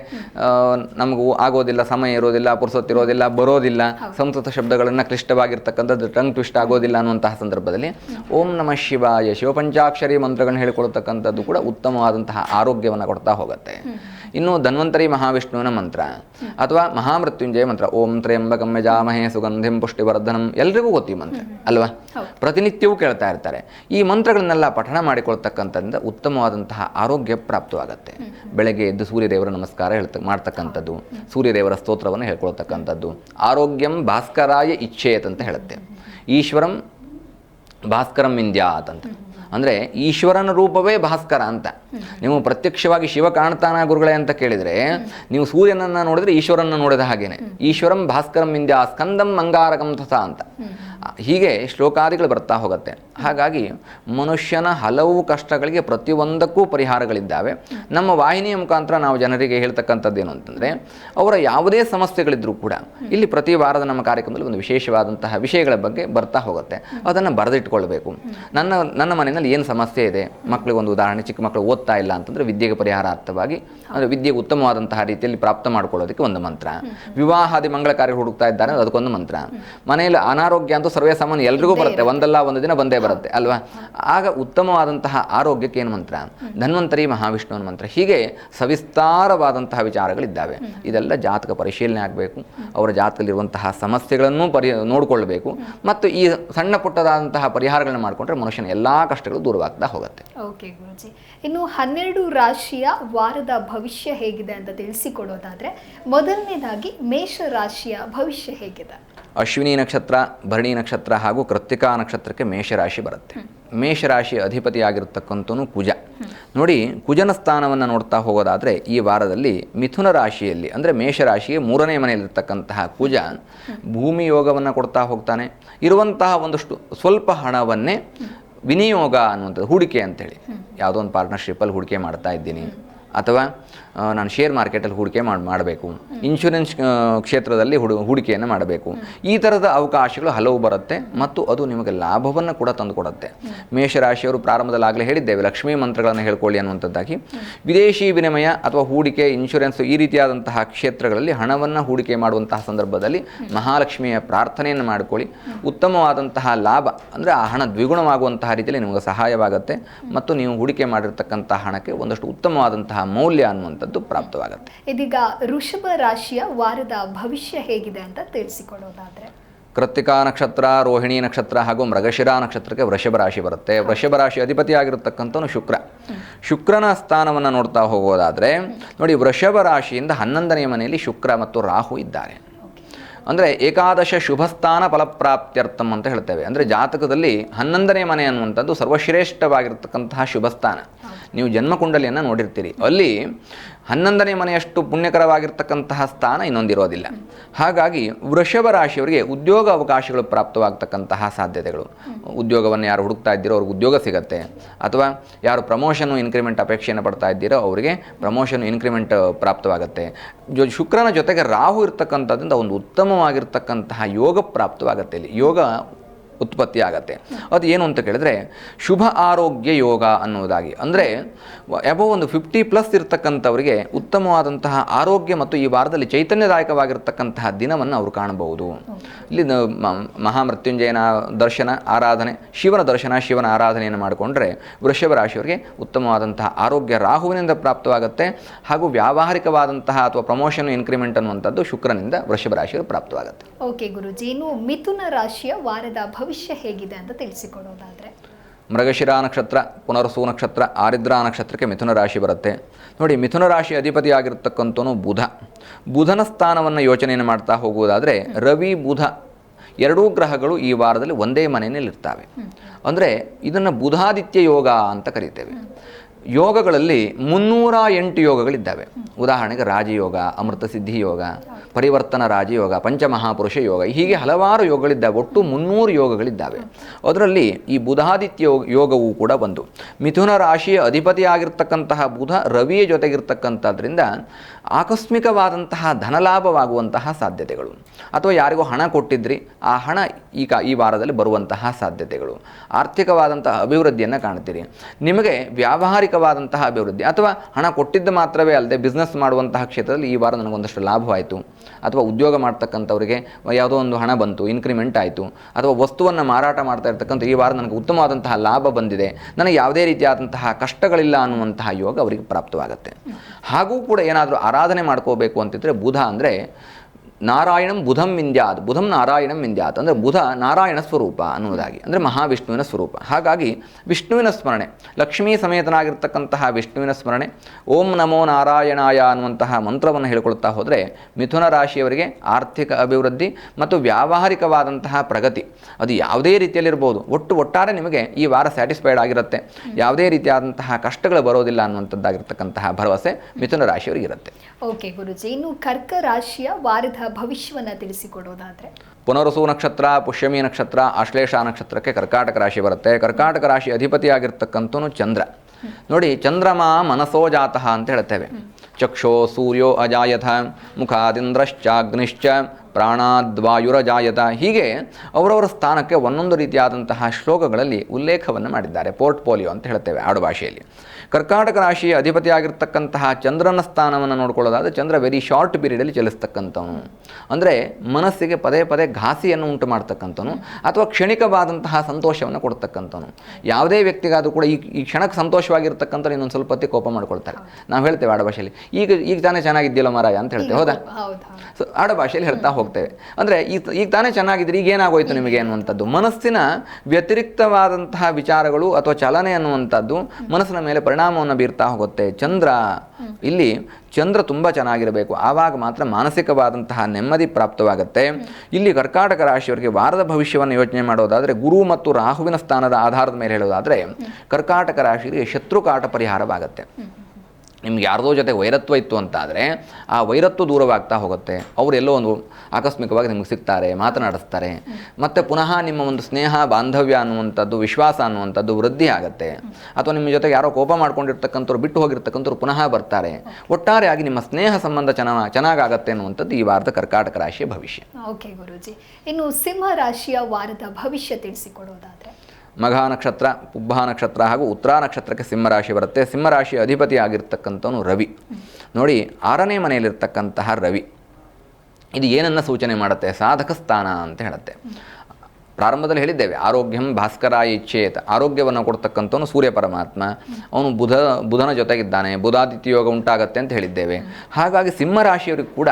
ನಮಗೂ ಆಗೋದಿಲ್ಲ ಸಮಯ ಇರೋದಿಲ್ಲ ಪುರುಸೊತ್ತಿರೋದಿಲ್ಲ ಬರೋದಿಲ್ಲ. ಸಂಸ್ಕೃತ ಶಬ್ದಗಳನ್ನು ಕ್ಲಿಷ್ಟವಾಗಿರ್ತಕ್ಕಂಥದ್ದು ಟಂಗ್ ಟ್ವಿಸ್ಟ್ ಆಗೋದಿಲ್ಲ ಅನ್ನುವಂತಹ ಸಂದರ್ಭದಲ್ಲಿ ಓಂ ನಮಃ ಶಿವಾಯ ಶಿವಪಂಚಾಕ್ಷರಿ ಮಂತ್ರಗಳನ್ನು ಹೇಳಿಕೊಳ್ತಕ್ಕಂಥದ್ದು ಕೂಡ ಉತ್ತಮವಾದಂತಹ ಆರೋಗ್ಯವನ್ನು ಕೊಡ್ತಾ ಹೋಗುತ್ತೆ. ಇನ್ನು ಧನ್ವಂತರಿ ಮಹಾವಿಷ್ಣುವಿನ ಮಂತ್ರ. ಅಥವಾ ಮಹಾಮೃತ್ಯುಂಜಯ ಮಂತ್ರ. ಓಂ ತ್ರ್ಯಂಬಕಂ ಯಜಾಮಹೇ ಸುಗಂಧಿಂ ಪುಷ್ಟಿವರ್ಧನಂ. ಎಲ್ರಿಗೂ ಗೊತ್ತಿ ಮಂತ್ರ ಅಲ್ವಾ? ಪ್ರತಿನಿತ್ಯವೂ ಕೇಳ್ತಾ ಇರ್ತಾರೆ. ಈ ಮಂತ್ರಗಳನ್ನೆಲ್ಲ ಪಠಣ ಮಾಡಿಕೊಳ್ತಕ್ಕಂಥದ್ರಿಂದ ಉತ್ತಮವಾದಂತಹ ಆರೋಗ್ಯ ಪ್ರಾಪ್ತವಾಗುತ್ತೆ. ಬೆಳಗ್ಗೆ ಎದ್ದು ಸೂರ್ಯದೇವರ ನಮಸ್ಕಾರ ಹೇಳ್ತ ಮಾಡ್ತಕ್ಕಂಥದ್ದು. ಸೂರ್ಯದೇವರ ಸ್ತೋತ್ರವನ್ನು ಹೇಳ್ಕೊಳ್ತಕ್ಕಂಥದ್ದು. ಆರೋಗ್ಯಂ ಭಾಸ್ಕರಾಯ ಇಚ್ಛೇತ್ ಅಂತ ಹೇಳುತ್ತೆ. ಈಶ್ವರಂ ಭಾಸ್ಕರಂ ಇಂದ್ಯಾತ್ ಅಂತ. ಅಂದರೆ ಈಶ್ವರನ ರೂಪವೇ ಭಾಸ್ಕರ ಅಂತ. ನೀವು ಪ್ರತ್ಯಕ್ಷವಾಗಿ ಶಿವ ಕಾಣ್ತಾನ ಗುರುಗಳೇ ಅಂತ ಕೇಳಿದರೆ, ನೀವು ಸೂರ್ಯನನ್ನು ನೋಡಿದ್ರೆ ಈಶ್ವರನ ನೋಡಿದ ಹಾಗೇನೆ. ಈಶ್ವರಂ ಭಾಸ್ಕರಂ ಇಂದ್ಯಾ ಸ್ಕಂದಂ ಅಂಗಾರಕಂ ತಥಾ ಅಂತ. ಹೀಗೆ ಶ್ಲೋಕಾದಿಗಳು ಬರ್ತಾ ಹೋಗುತ್ತೆ. ಹಾಗಾಗಿ ಮನುಷ್ಯನ ಹಲವು ಕಷ್ಟಗಳಿಗೆ ಪ್ರತಿಯೊಂದಕ್ಕೂ ಪರಿಹಾರಗಳಿದ್ದಾವೆ. ನಮ್ಮ ವಾಹಿನಿಯ ಮುಖಾಂತರ ನಾವು ಜನರಿಗೆ ಹೇಳ್ತಕ್ಕಂಥದ್ದೇನು ಅಂತಂದರೆ, ಅವರ ಯಾವುದೇ ಸಮಸ್ಯೆಗಳಿದ್ದರೂ ಕೂಡ ಇಲ್ಲಿ ಪ್ರತಿ ವಾರದ ನಮ್ಮ ಕಾರ್ಯಕ್ರಮದಲ್ಲಿ ಒಂದು ವಿಶೇಷವಾದಂತಹ ವಿಷಯಗಳ ಬಗ್ಗೆ ಬರ್ತಾ ಹೋಗುತ್ತೆ. ಅದನ್ನು ಬರೆದಿಟ್ಕೊಳ್ಬೇಕು. ನನ್ನ ನನ್ನ ಮನೆಯಲ್ಲಿ ಏನು ಸಮಸ್ಯೆ ಇದೆ? ಮಕ್ಕಳಿಗೆ ಒಂದು ಉದಾಹರಣೆ, ಚಿಕ್ಕ ಮಕ್ಕಳು ಓದ್ತಾ ಇಲ್ಲ ಅಂತಂದರೆ ವಿದ್ಯೆಗೆ ಪರಿಹಾರಾರ್ಥವಾಗಿ ಅಂದರೆ ವಿದ್ಯೆಗೆ ಉತ್ತಮವಾದಂತಹ ರೀತಿಯಲ್ಲಿ ಪ್ರಾಪ್ತ ಮಾಡ್ಕೊಳ್ಳೋದಕ್ಕೆ ಒಂದು ಮಂತ್ರ. ವಿವಾಹಾದಿ ಮಂಗಳ ಕಾರ್ಯ ಹುಡುಕ್ತಾ ಇದ್ದಾರೆ ಅದಕ್ಕೊಂದು ಮಂತ್ರ. ಮನೆಯಲ್ಲಿ ಅನಾರೋಗ್ಯ ಅಂತೂ ಸರ್ವೇ ಸಾಮಾನ್ಯ ಎಲ್ರಿಗೂ ಬರುತ್ತೆ. ಒಂದಲ್ಲ ಒಂದು ದಿನ ಬಂದೇ ಬರುತ್ತೆ ಅಲ್ವಾ? ಆಗ ಉತ್ತಮವಾದಂತಹ ಆರೋಗ್ಯಕ್ಕೆ ಏನು ಮಂತ್ರ? ಧನ್ವಂತರಿ ಮಹಾವಿಷ್ಣುವನ ಮಂತ್ರ. ಹೀಗೆ ಸವಿಸ್ತಾರವಾದಂತಹ ವಿಚಾರಗಳಿದ್ದಾವೆ. ಇದೆಲ್ಲ ಜಾತಕ ಪರಿಶೀಲನೆ ಆಗಬೇಕು. ಅವರ ಜಾತಕದಲ್ಲಿರುವಂತಹ ಸಮಸ್ಯೆಗಳನ್ನು ಪರಿ ನೋಡಿಕೊಳ್ಬೇಕು. ಮತ್ತು ಈ ಸಣ್ಣ ಪುಟ್ಟದಾದಂತಹ ಪರಿಹಾರಗಳನ್ನ ಮಾಡಿಕೊಂಡ್ರೆ ಮನುಷ್ಯನ ಎಲ್ಲ ಕಷ್ಟಗಳು ದೂರವಾಗ್ತಾ ಹೋಗುತ್ತೆ. ಓಕೆ ಗುರುಜಿ. ಇನ್ನು ಹನ್ನೆರಡು ರಾಶಿಯ ವಾರದ ಭವಿಷ್ಯ ಹೇಗಿದೆ ಅಂತ ತಿಳಿಸಿಕೊಡೋದಾದ್ರೆ ಮೊದಲನೇದಾಗಿ ಮೇಷ ರಾಶಿಯ ಭವಿಷ್ಯ ಹೇಗಿದೆ. ಅಶ್ವಿನಿ ನಕ್ಷತ್ರ ಭರಣಿ ನಕ್ಷತ್ರ ಹಾಗೂ ಕೃತ್ತಿಕಾ ನಕ್ಷತ್ರಕ್ಕೆ ಮೇಷರಾಶಿ ಬರುತ್ತೆ. ಮೇಷರಾಶಿ ಅಧಿಪತಿಯಾಗಿರ್ತಕ್ಕಂಥನು ಕುಜ. ನೋಡಿ ಕುಜನ ಸ್ಥಾನವನ್ನು ನೋಡ್ತಾ ಹೋಗೋದಾದರೆ ಈ ವಾರದಲ್ಲಿ ಮಿಥುನ ರಾಶಿಯಲ್ಲಿ ಅಂದರೆ ಮೇಷರಾಶಿಗೆ ಮೂರನೇ ಮನೆಯಲ್ಲಿರ್ತಕ್ಕಂತಹ ಕುಜ ಭೂಮಿ ಯೋಗವನ್ನು ಕೊಡ್ತಾ ಹೋಗ್ತಾನೆ. ಇರುವಂತಹ ಒಂದಷ್ಟು ಸ್ವಲ್ಪ ಹಣವನ್ನೇ ವಿನಿಯೋಗ ಅನ್ನುವಂಥದ್ದು ಹೂಡಿಕೆ ಅಂತೇಳಿ. ಯಾವುದೋ ಒಂದು ಪಾರ್ಟ್ನರ್ಶಿಪ್ಪಲ್ಲಿ ಹೂಡಿಕೆ ಮಾಡ್ತಾ ಇದ್ದೀನಿ. ಅಥವಾ ನಾನು ಶೇರ್ ಮಾರ್ಕೆಟಲ್ಲಿ ಹೂಡಿಕೆ ಮಾಡಿ, ಮಾಡಬೇಕು. ಇನ್ಶೂರೆನ್ಸ್ ಕ್ಷೇತ್ರದಲ್ಲಿ ಹುಡು, ಹೂಡಿಕೆಯನ್ನು ಮಾಡಬೇಕು. ಈ ಥರದ ಅವಕಾಶಗಳು ಹಲವು ಬರುತ್ತೆ ಮತ್ತು ಅದು ನಿಮಗೆ ಲಾಭವನ್ನು ಕೂಡ ತಂದುಕೊಡುತ್ತೆ ಮೇಷರಾಶಿಯವರು ಪ್ರಾರಂಭದಲ್ಲಿ ಆಗಲೇ ಹೇಳಿದ್ದೇವೆ, ಲಕ್ಷ್ಮೀ ಮಂತ್ರಗಳನ್ನು ಹೇಳ್ಕೊಳ್ಳಿ ಅನ್ನುವಂಥದ್ದಾಗಿ. ವಿದೇಶಿ ವಿನಿಮಯ ಅಥವಾ ಹೂಡಿಕೆ ಇನ್ಶೂರೆನ್ಸ್ ಈ ರೀತಿಯಾದಂತಹ ಕ್ಷೇತ್ರಗಳಲ್ಲಿ ಹಣವನ್ನು ಹೂಡಿಕೆ ಮಾಡುವಂತಹ ಸಂದರ್ಭದಲ್ಲಿ ಮಹಾಲಕ್ಷ್ಮಿಯ ಪ್ರಾರ್ಥನೆಯನ್ನು ಮಾಡಿಕೊಳ್ಳಿ. ಉತ್ತಮವಾದಂತಹ ಲಾಭ ಅಂದರೆ ಆ ಹಣ ದ್ವಿಗುಣವಾಗುವಂತಹ ರೀತಿಯಲ್ಲಿ ನಿಮಗೆ ಸಹಾಯವಾಗುತ್ತೆ. ಮತ್ತು ನೀವು ಹೂಡಿಕೆ ಮಾಡಿರ್ತಕ್ಕಂಥ ಹಣಕ್ಕೆ ಒಂದಷ್ಟು ಉತ್ತಮವಾದಂತಹ ಮೌಲ್ಯ ಅನ್ನುವಂಥದ್ದು ಪ್ರಾಪ್ತವಾಗುತ್ತೆ. ಇದೀಗ ವೃಷಭ ರಾಶಿಯ ವಾರದ ಭವಿಷ್ಯ ಹೇಗಿದೆ ಅಂತ ತಿಳಿಸಿಕೊಡೋದಾದ್ರೆ. ಕೃತ್ತಿಕಾ ನಕ್ಷತ್ರ ರೋಹಿಣಿ ನಕ್ಷತ್ರ ಹಾಗೂ ಮೃಗಶಿರ ನಕ್ಷತ್ರಕ್ಕೆ ವೃಷಭ ರಾಶಿ ಬರುತ್ತೆ. ವೃಷಭ ರಾಶಿ ಅಧಿಪತಿಯಾಗಿರತಕ್ಕಂಥವನು ಶುಕ್ರ. ಶುಕ್ರನ ಸ್ಥಾನವನ್ನು ನೋಡ್ತಾ ಹೋಗೋದಾದರೆ ನೋಡಿ ವೃಷಭ ರಾಶಿಯಿಂದ ಹನ್ನೊಂದನೆಯ ಮನೆಯಲ್ಲಿ ಶುಕ್ರ ಮತ್ತು ರಾಹು ಇದ್ದಾರೆ. ಅಂದರೆ ಏಕಾದಶ ಶುಭಸ್ಥಾನ ಫಲಪ್ರಾಪ್ತ್ಯರ್ಥಂ ಅಂತ ಹೇಳ್ತೇವೆ. ಅಂದರೆ ಜಾತಕದಲ್ಲಿ ಹನ್ನೊಂದನೇ ಮನೆ ಅನ್ನುವಂಥದ್ದು ಸರ್ವಶ್ರೇಷ್ಠವಾಗಿರ್ತಕ್ಕಂತಹ ಶುಭಸ್ಥಾನ. ನೀವು ಜನ್ಮಕುಂಡಲಿಯನ್ನು ನೋಡಿರ್ತೀರಿ. ಅಲ್ಲಿ ಹನ್ನೊಂದನೇ ಮನೆಯಷ್ಟು ಪುಣ್ಯಕರವಾಗಿರ್ತಕ್ಕಂತಹ ಸ್ಥಾನ ಇನ್ನೊಂದಿರೋದಿಲ್ಲ. ಹಾಗಾಗಿ ವೃಷಭ ರಾಶಿಯವರಿಗೆ ಉದ್ಯೋಗ ಅವಕಾಶಗಳು ಪ್ರಾಪ್ತವಾಗ್ತಕ್ಕಂತಹ ಸಾಧ್ಯತೆಗಳು. ಉದ್ಯೋಗವನ್ನು ಯಾರು ಹುಡುಕ್ತಾ ಇದ್ದೀರೋ ಅವ್ರಿಗೆ ಉದ್ಯೋಗ ಸಿಗತ್ತೆ. ಅಥವಾ ಯಾರು ಪ್ರಮೋಷನ್ ಇನ್ಕ್ರಿಮೆಂಟ್ ಅಪೇಕ್ಷೆಯನ್ನು ಪಡ್ತಾ ಇದ್ದೀರೋ ಅವರಿಗೆ ಪ್ರಮೋಷನ್ ಇನ್ಕ್ರಿಮೆಂಟ್ ಪ್ರಾಪ್ತವಾಗುತ್ತೆ. ಜೊ ಶುಕ್ರನ ಜೊತೆಗೆ ರಾಹು ಇರ್ತಕ್ಕಂಥದ್ರಿಂದ ಒಂದು ಉತ್ತಮವಾಗಿರ್ತಕ್ಕಂತಹ ಯೋಗ ಪ್ರಾಪ್ತವಾಗುತ್ತೆ. ಇಲ್ಲಿ ಯೋಗ ಉತ್ಪತ್ತಿ ಆಗತ್ತೆ. ಅದು ಏನು ಅಂತ ಕೇಳಿದ್ರೆ ಶುಭ ಆರೋಗ್ಯ ಯೋಗ ಅನ್ನೋದಾಗಿ ಅಂದರೆ ಎಬೋ ಒಂದು ಫಿಫ್ಟಿ ಪ್ಲಸ್ ಇರ್ತಕ್ಕಂಥವರಿಗೆ ಉತ್ತಮವಾದಂತಹ ಆರೋಗ್ಯ ಮತ್ತು ಈ ವಾರದಲ್ಲಿ ಚೈತನ್ಯದಾಯಕವಾಗಿರ್ತಕ್ಕಂತಹ ದಿನವನ್ನು ಅವರು ಕಾಣಬಹುದು. ಇಲ್ಲಿ ಮಹಾಮೃತ್ಯುಂಜಯನ ದರ್ಶನ, ಆರಾಧನೆ, ಶಿವನ ದರ್ಶನ, ಶಿವನ ಆರಾಧನೆಯನ್ನು ಮಾಡಿಕೊಂಡ್ರೆ ವೃಷಭ ರಾಶಿಯವರಿಗೆ ಉತ್ತಮವಾದಂತಹ ಆರೋಗ್ಯ ರಾಹುವಿನಿಂದ ಪ್ರಾಪ್ತವಾಗುತ್ತೆ. ಹಾಗೂ ವ್ಯಾವಹಾರಿಕವಾದಂತಹ ಅಥವಾ ಪ್ರಮೋಷನ್ ಇನ್ಕ್ರಿಮೆಂಟ್ ಅನ್ನುವಂಥದ್ದು ಶುಕ್ರನಿಂದ ವೃಷಭ ರಾಶಿಯವರು ಪ್ರಾಪ್ತವಾಗುತ್ತೆ. ಓಕೆ ಗುರುಜಿ, ಇನ್ನು ಮಿಥುನ ರಾಶಿಯ ವಾರದ ಭವಿಷ್ಯ ಹೇಗಿದೆ ಅಂತ ತಿಳಿಸಿಕೊಡೋದಾದರೆ. ಮೃಗಶಿರಾ ನಕ್ಷತ್ರ ಪುನರ್ಸು ನಕ್ಷತ್ರ ಆರಿದ್ರಾ ನಕ್ಷತ್ರಕ್ಕೆ ಮಿಥುನ ರಾಶಿ ಬರುತ್ತೆ. ನೋಡಿ ಮಿಥುನ ರಾಶಿ ಅಧಿಪತಿ ಆಗಿರ್ತಕ್ಕಂಥವನು ಬುಧ. ಬುಧನ ಸ್ಥಾನವನ್ನು ಯೋಚನೆಯನ್ನು ಮಾಡ್ತಾ ಹೋಗುವುದಾದರೆ ರವಿ ಬುಧ ಎರಡೂ ಗ್ರಹಗಳು ಈ ವಾರದಲ್ಲಿ ಒಂದೇ ಮನೆಯಲ್ಲಿರ್ತವೆ. ಅಂದರೆ ಇದನ್ನು ಬುಧಾದಿತ್ಯ ಯೋಗ ಅಂತ ಕರೀತೇವೆ. ಯೋಗಗಳಲ್ಲಿ ಮುನ್ನೂರ ಎಂಟು ಯೋಗಗಳಿದ್ದಾವೆ. ಉದಾಹರಣೆಗೆ ರಾಜಯೋಗ, ಅಮೃತ ಸಿದ್ಧಿ ಯೋಗ, ಪರಿವರ್ತನ ರಾಜಯೋಗ, ಪಂಚಮಹಾಪುರುಷ ಯೋಗ, ಹೀಗೆ ಹಲವಾರು ಯೋಗಗಳಿದ್ದಾವೆ. ಒಟ್ಟು ಮುನ್ನೂರು ಯೋಗಗಳಿದ್ದಾವೆ. ಅದರಲ್ಲಿ ಈ ಬುಧಾದಿತ್ಯ ಯೋಗ, ಯೋಗವೂ ಕೂಡ ಒಂದು. ಮಿಥುನ ರಾಶಿಯ ಅಧಿಪತಿಯಾಗಿರ್ತಕ್ಕಂತಹ ಬುಧ ರವಿಯ ಜೊತೆಗಿರ್ತಕ್ಕಂಥದ್ರಿಂದ ಆಕಸ್ಮಿಕವಾದಂತಹ ಧನಲಾಭವಾಗುವಂತಹ ಸಾಧ್ಯತೆಗಳು. ಅಥವಾ ಯಾರಿಗೂ ಹಣ ಕೊಟ್ಟಿದ್ರಿ, ಆ ಹಣ ಈಗ ಈ ವಾರದಲ್ಲಿ ಬರುವಂತಹ ಸಾಧ್ಯತೆಗಳು. ಆರ್ಥಿಕವಾದಂತಹ ಅಭಿವೃದ್ಧಿಯನ್ನು ಕಾಣ್ತೀರಿ. ನಿಮಗೆ ವ್ಯಾವಹಾರಿಕವಾದಂತಹ ಅಭಿವೃದ್ಧಿ, ಅಥವಾ ಹಣ ಕೊಟ್ಟಿದ್ದು ಮಾತ್ರವೇ ಅಲ್ಲದೆ ಬಿಸ್ನೆಸ್ ಮಾಡುವಂತಹ ಕ್ಷೇತ್ರದಲ್ಲಿ ಈ ವಾರ ನನಗೊಂದಷ್ಟು ಲಾಭವಾಯಿತು. ಅಥವಾ ಉದ್ಯೋಗ ಮಾಡ್ತಕ್ಕಂಥವರಿಗೆ ಯಾವುದೋ ಒಂದು ಹಣ ಬಂತು ಇನ್ಕ್ರಿಮೆಂಟ್ ಆಯಿತು, ಅಥವಾ ವಸ್ತುವನ್ನು ಮಾರಾಟ ಮಾಡ್ತಾ ಇರ್ತಕ್ಕಂಥ ಈ ವಾರ ನನಗೆ ಉತ್ತಮವಾದಂತಹ ಲಾಭ ಬಂದಿದೆ, ನನಗೆ ಯಾವುದೇ ರೀತಿಯಾದಂತಹ ಕಷ್ಟಗಳಿಲ್ಲ ಅನ್ನುವಂತಹ ಯೋಗ ಅವರಿಗೆ ಪ್ರಾಪ್ತವಾಗುತ್ತೆ. ಹಾಗೂ ಕೂಡ ಏನಾದರೂ ಆರಾಧನೆ ಮಾಡ್ಕೋಬೇಕು ಅಂತಿದ್ರೆ ಬುಧ ಅಂದರೆ ನಾರಾಯಣಂ ಬುಧಂ ವಿಂದ್ಯಾತ್, ಬುಧಂ ನಾರಾಯಣಂ ವಿಂದ್ಯಾತ್, ಅಂದರೆ ಬುಧ ನಾರಾಯಣ ಸ್ವರೂಪ ಅನ್ನುವುದಾಗಿ, ಅಂದರೆ ಮಹಾವಿಷ್ಣುವಿನ ಸ್ವರೂಪ. ಹಾಗಾಗಿ ವಿಷ್ಣುವಿನ ಸ್ಮರಣೆ, ಲಕ್ಷ್ಮೀ ಸಮೇತನಾಗಿರ್ತಕ್ಕಂತಹ ವಿಷ್ಣುವಿನ ಸ್ಮರಣೆ, ಓಂ ನಮೋ ನಾರಾಯಣಾಯ ಅನ್ನುವಂತಹ ಮಂತ್ರವನ್ನು ಹೇಳಿಕೊಳ್ತಾ ಹೋದರೆ ಮಿಥುನ ರಾಶಿಯವರಿಗೆ ಆರ್ಥಿಕ ಅಭಿವೃದ್ಧಿ ಮತ್ತು ವ್ಯಾವಹಾರಿಕವಾದಂತಹ ಪ್ರಗತಿ, ಅದು ಯಾವುದೇ ರೀತಿಯಲ್ಲಿರ್ಬೋದು. ಒಟ್ಟು ಒಟ್ಟಾರೆ ನಿಮಗೆ ಈ ವಾರ ಸ್ಯಾಟಿಸ್ಫೈಡ್ ಆಗಿರುತ್ತೆ. ಯಾವುದೇ ರೀತಿಯಾದಂತಹ ಕಷ್ಟಗಳು ಬರೋದಿಲ್ಲ ಅನ್ನುವಂಥದ್ದಾಗಿರ್ತಕ್ಕಂತಹ ಭರವಸೆ ಮಿಥುನ ರಾಶಿಯವರಿಗಿರುತ್ತೆ ಓಕೆ ಗುರುಜಿ, ಇನ್ನು ಕರ್ಕ ರಾಶಿಯ ವಾರದ ಭವಿಷ್ಯವನ್ನ ತಿಳಿಸಿಕೊಡೋದಾದ್ರೆ? ಪುನರಸು ನಕ್ಷತ್ರ ಪುಷ್ಯಮಿ ನಕ್ಷತ್ರ ಆಶ್ಲೇಷ ನಕ್ಷತ್ರಕ್ಕೆ ಕರ್ಕಾಟಕ ರಾಶಿ ಬರುತ್ತೆ. ಕರ್ಕಾಟಕ ರಾಶಿ ಅಧಿಪತಿಯಾಗಿರ್ತಕ್ಕಂಥನು ಚಂದ್ರ. ನೋಡಿ ಚಂದ್ರಮ ಮನಸೋ ಜಾತಃ ಅಂತ ಹೇಳ್ತೇವೆ. ಚಕ್ಷೋ ಸೂರ್ಯೋ ಅಜಾಯಥ ಮುಖಾದಿಂದ್ರಶ್ಚಾಗ್ನಿಶ್ಚ ಪ್ರಾಣಾದ್ವಾಯುರಜಾಯತ. ಹೀಗೆ ಅವರವರ ಸ್ಥಾನಕ್ಕೆ ಒಂದೊಂದು ರೀತಿಯಾದಂತಹ ಶ್ಲೋಕಗಳಲ್ಲಿ ಉಲ್ಲೇಖವನ್ನು ಮಾಡಿದ್ದಾರೆ. ಪೋರ್ಟ್ಫೋಲಿಯೋ ಅಂತ ಹೇಳ್ತೇವೆ ಆಡುಭಾಷೆಯಲ್ಲಿ ಕರ್ಕಾಟಕ ರಾಶಿಯ ಅಧಿಪತಿಯಾಗಿರ್ತಕ್ಕಂತಹ ಚಂದ್ರನ ಸ್ಥಾನವನ್ನು ನೋಡಿಕೊಳ್ಳೋದಾದರೆ ಚಂದ್ರ ವೆರಿ ಶಾರ್ಟ್ ಪೀರಿಯಡಲ್ಲಿ ಚಲಿಸ್ತಕ್ಕಂಥವನು. ಅಂದರೆ ಮನಸ್ಸಿಗೆ ಪದೇ ಪದೇ ಘಾಸಿಯನ್ನು ಉಂಟು ಮಾಡ್ತಕ್ಕಂಥವನು ಅಥವಾ ಕ್ಷಣಿಕವಾದಂತಹ ಸಂತೋಷವನ್ನು ಕೊಡ್ತಕ್ಕಂಥವನು. ಯಾವುದೇ ವ್ಯಕ್ತಿಗಾದರೂ ಕೂಡ ಈ ಈ ಕ್ಷಣಕ್ಕೆ ಸಂತೋಷವಾಗಿರ್ತಕ್ಕಂಥ ಇನ್ನೊಂದು ಸ್ವಲ್ಪ ಹೊತ್ತಿಗೆ ಕೋಪ ಮಾಡ್ಕೊಳ್ತಾರೆ. ನಾವು ಹೇಳ್ತೇವೆ ಆಡುಭಾಷೆಯಲ್ಲಿ ಈಗ ಈಗ ತಾನೇ ಚೆನ್ನಾಗಿದ್ದಿಲ್ಲ ಮಾರಾಯ ಅಂತ ಹೇಳ್ತೇವೆ ಹೌದಾ ಹೌದಾ? ಸೊ ಆಡುಭಾಷೆಯಲ್ಲಿ ಹೇಳ್ತಾ ಹೋಗ್ತೇವೆ. ಅಂದರೆ ಈ ಈಗ ತಾನೇ ಚೆನ್ನಾಗಿದ್ರಿ ಈಗ ಏನಾಗೋಯ್ತು ನಿಮಗೆ ಅನ್ನುವಂಥದ್ದು. ಮನಸ್ಸಿನ ವ್ಯತಿರಿಕ್ತವಾದಂತಹ ವಿಚಾರಗಳು ಅಥವಾ ಚಲನೆ ಅನ್ನುವಂಥದ್ದು ಮನಸ್ಸಿನ ಮೇಲೆ ಪರಿಣಾಮವನ್ನು ಬೀರ್ತಾ ಹೋಗುತ್ತೆ. ಚಂದ್ರ ಇಲ್ಲಿ ಚಂದ್ರ ತುಂಬ ಚೆನ್ನಾಗಿರಬೇಕು. ಆವಾಗ ಮಾತ್ರ ಮಾನಸಿಕವಾದಂತಹ ನೆಮ್ಮದಿ ಪ್ರಾಪ್ತವಾಗುತ್ತೆ. ಇಲ್ಲಿ ಕರ್ಕಾಟಕ ರಾಶಿಯವರಿಗೆ ವಾರದ ಭವಿಷ್ಯವನ್ನು ಯೋಚನೆ ಮಾಡೋದಾದರೆ ಗುರು ಮತ್ತು ರಾಹುವಿನ ಸ್ಥಾನದ ಆಧಾರದ ಮೇಲೆ ಹೇಳೋದಾದರೆ ಕರ್ಕಾಟಕ ರಾಶಿಗೆ ಶತ್ರುಕಾಟ ಪರಿಹಾರವಾಗುತ್ತೆ. ನಿಮ್ಗೆ ಯಾರ್ದೋ ಜೊತೆ ವೈರತ್ವ ಇತ್ತು ಅಂತಾದರೆ ಆ ವೈರತ್ವ ದೂರವಾಗ್ತಾ ಹೋಗುತ್ತೆ. ಅವರು ಎಲ್ಲೋ ಒಂದು ಆಕಸ್ಮಿಕವಾಗಿ ನಿಮಗೆ ಸಿಗ್ತಾರೆ, ಮಾತನಾಡಿಸ್ತಾರೆ. ಮತ್ತು ಪುನಃ ನಿಮ್ಮ ಒಂದು ಸ್ನೇಹ, ಬಾಂಧವ್ಯ ಅನ್ನುವಂಥದ್ದು, ವಿಶ್ವಾಸ ಅನ್ನುವಂಥದ್ದು ವೃದ್ಧಿ ಆಗುತ್ತೆ. ಅಥವಾ ನಿಮ್ಮ ಜೊತೆಗೆ ಯಾರೋ ಕೋಪ ಮಾಡ್ಕೊಂಡಿರ್ತಕ್ಕಂಥವ್ರು, ಬಿಟ್ಟು ಹೋಗಿರ್ತಕ್ಕಂಥವ್ರು ಪುನಃ ಬರ್ತಾರೆ. ಒಟ್ಟಾರೆಯಾಗಿ ನಿಮ್ಮ ಸ್ನೇಹ ಸಂಬಂಧ ಚೆನ್ನಾಗಿ, ಚೆನ್ನಾಗಾಗತ್ತೆ ಅನ್ನುವಂಥದ್ದು ಈ ವಾರದ ಕರ್ಕಾಟಕ ರಾಶಿಯ ಭವಿಷ್ಯ. ಓಕೆ ಗುರುಜಿ. ಇನ್ನು ಸಿಂಹ ರಾಶಿಯ ವಾರದ ಭವಿಷ್ಯ ತಿಳಿಸಿಕೊಡೋದಾದ್ರೆ? ಮಘ ನಕ್ಷತ್ರ, ಪುಬ್ಬ ನಕ್ಷತ್ರ ಹಾಗೂ ಉತ್ತರ ನಕ್ಷತ್ರಕ್ಕೆ ಸಿಂಹರಾಶಿ ಬರುತ್ತೆ. ಸಿಂಹರಾಶಿ ಅಧಿಪತಿ ಆಗಿರ್ತಕ್ಕಂಥವನು ರವಿ. ನೋಡಿ, ಆರನೇ ಮನೆಯಲ್ಲಿರ್ತಕ್ಕಂತಹ ರವಿ. ಇದು ಏನನ್ನ ಸೂಚನೆ ಮಾಡುತ್ತೆ? ಸಾಧಕ ಸ್ಥಾನ ಅಂತ ಹೇಳುತ್ತೆ. ಪ್ರಾರಂಭದಲ್ಲಿ ಹೇಳಿದ್ದೇವೆ, ಆರೋಗ್ಯಂ ಭಾಸ್ಕರ ಇಚ್ಛೇತ್ ಆರೋಗ್ಯವನ್ನು ಕೊಡ್ತಕ್ಕಂಥವನು ಸೂರ್ಯ ಪರಮಾತ್ಮ. ಅವನು ಬುಧ, ಬುಧನ ಜೊತೆಗಿದ್ದಾನೆ, ಬುಧಾದಿತ್ಯ ಯೋಗ ಉಂಟಾಗತ್ತೆ ಅಂತ ಹೇಳಿದ್ದೇವೆ. ಹಾಗಾಗಿ ಸಿಂಹರಾಶಿಯವರಿಗೂ ಕೂಡ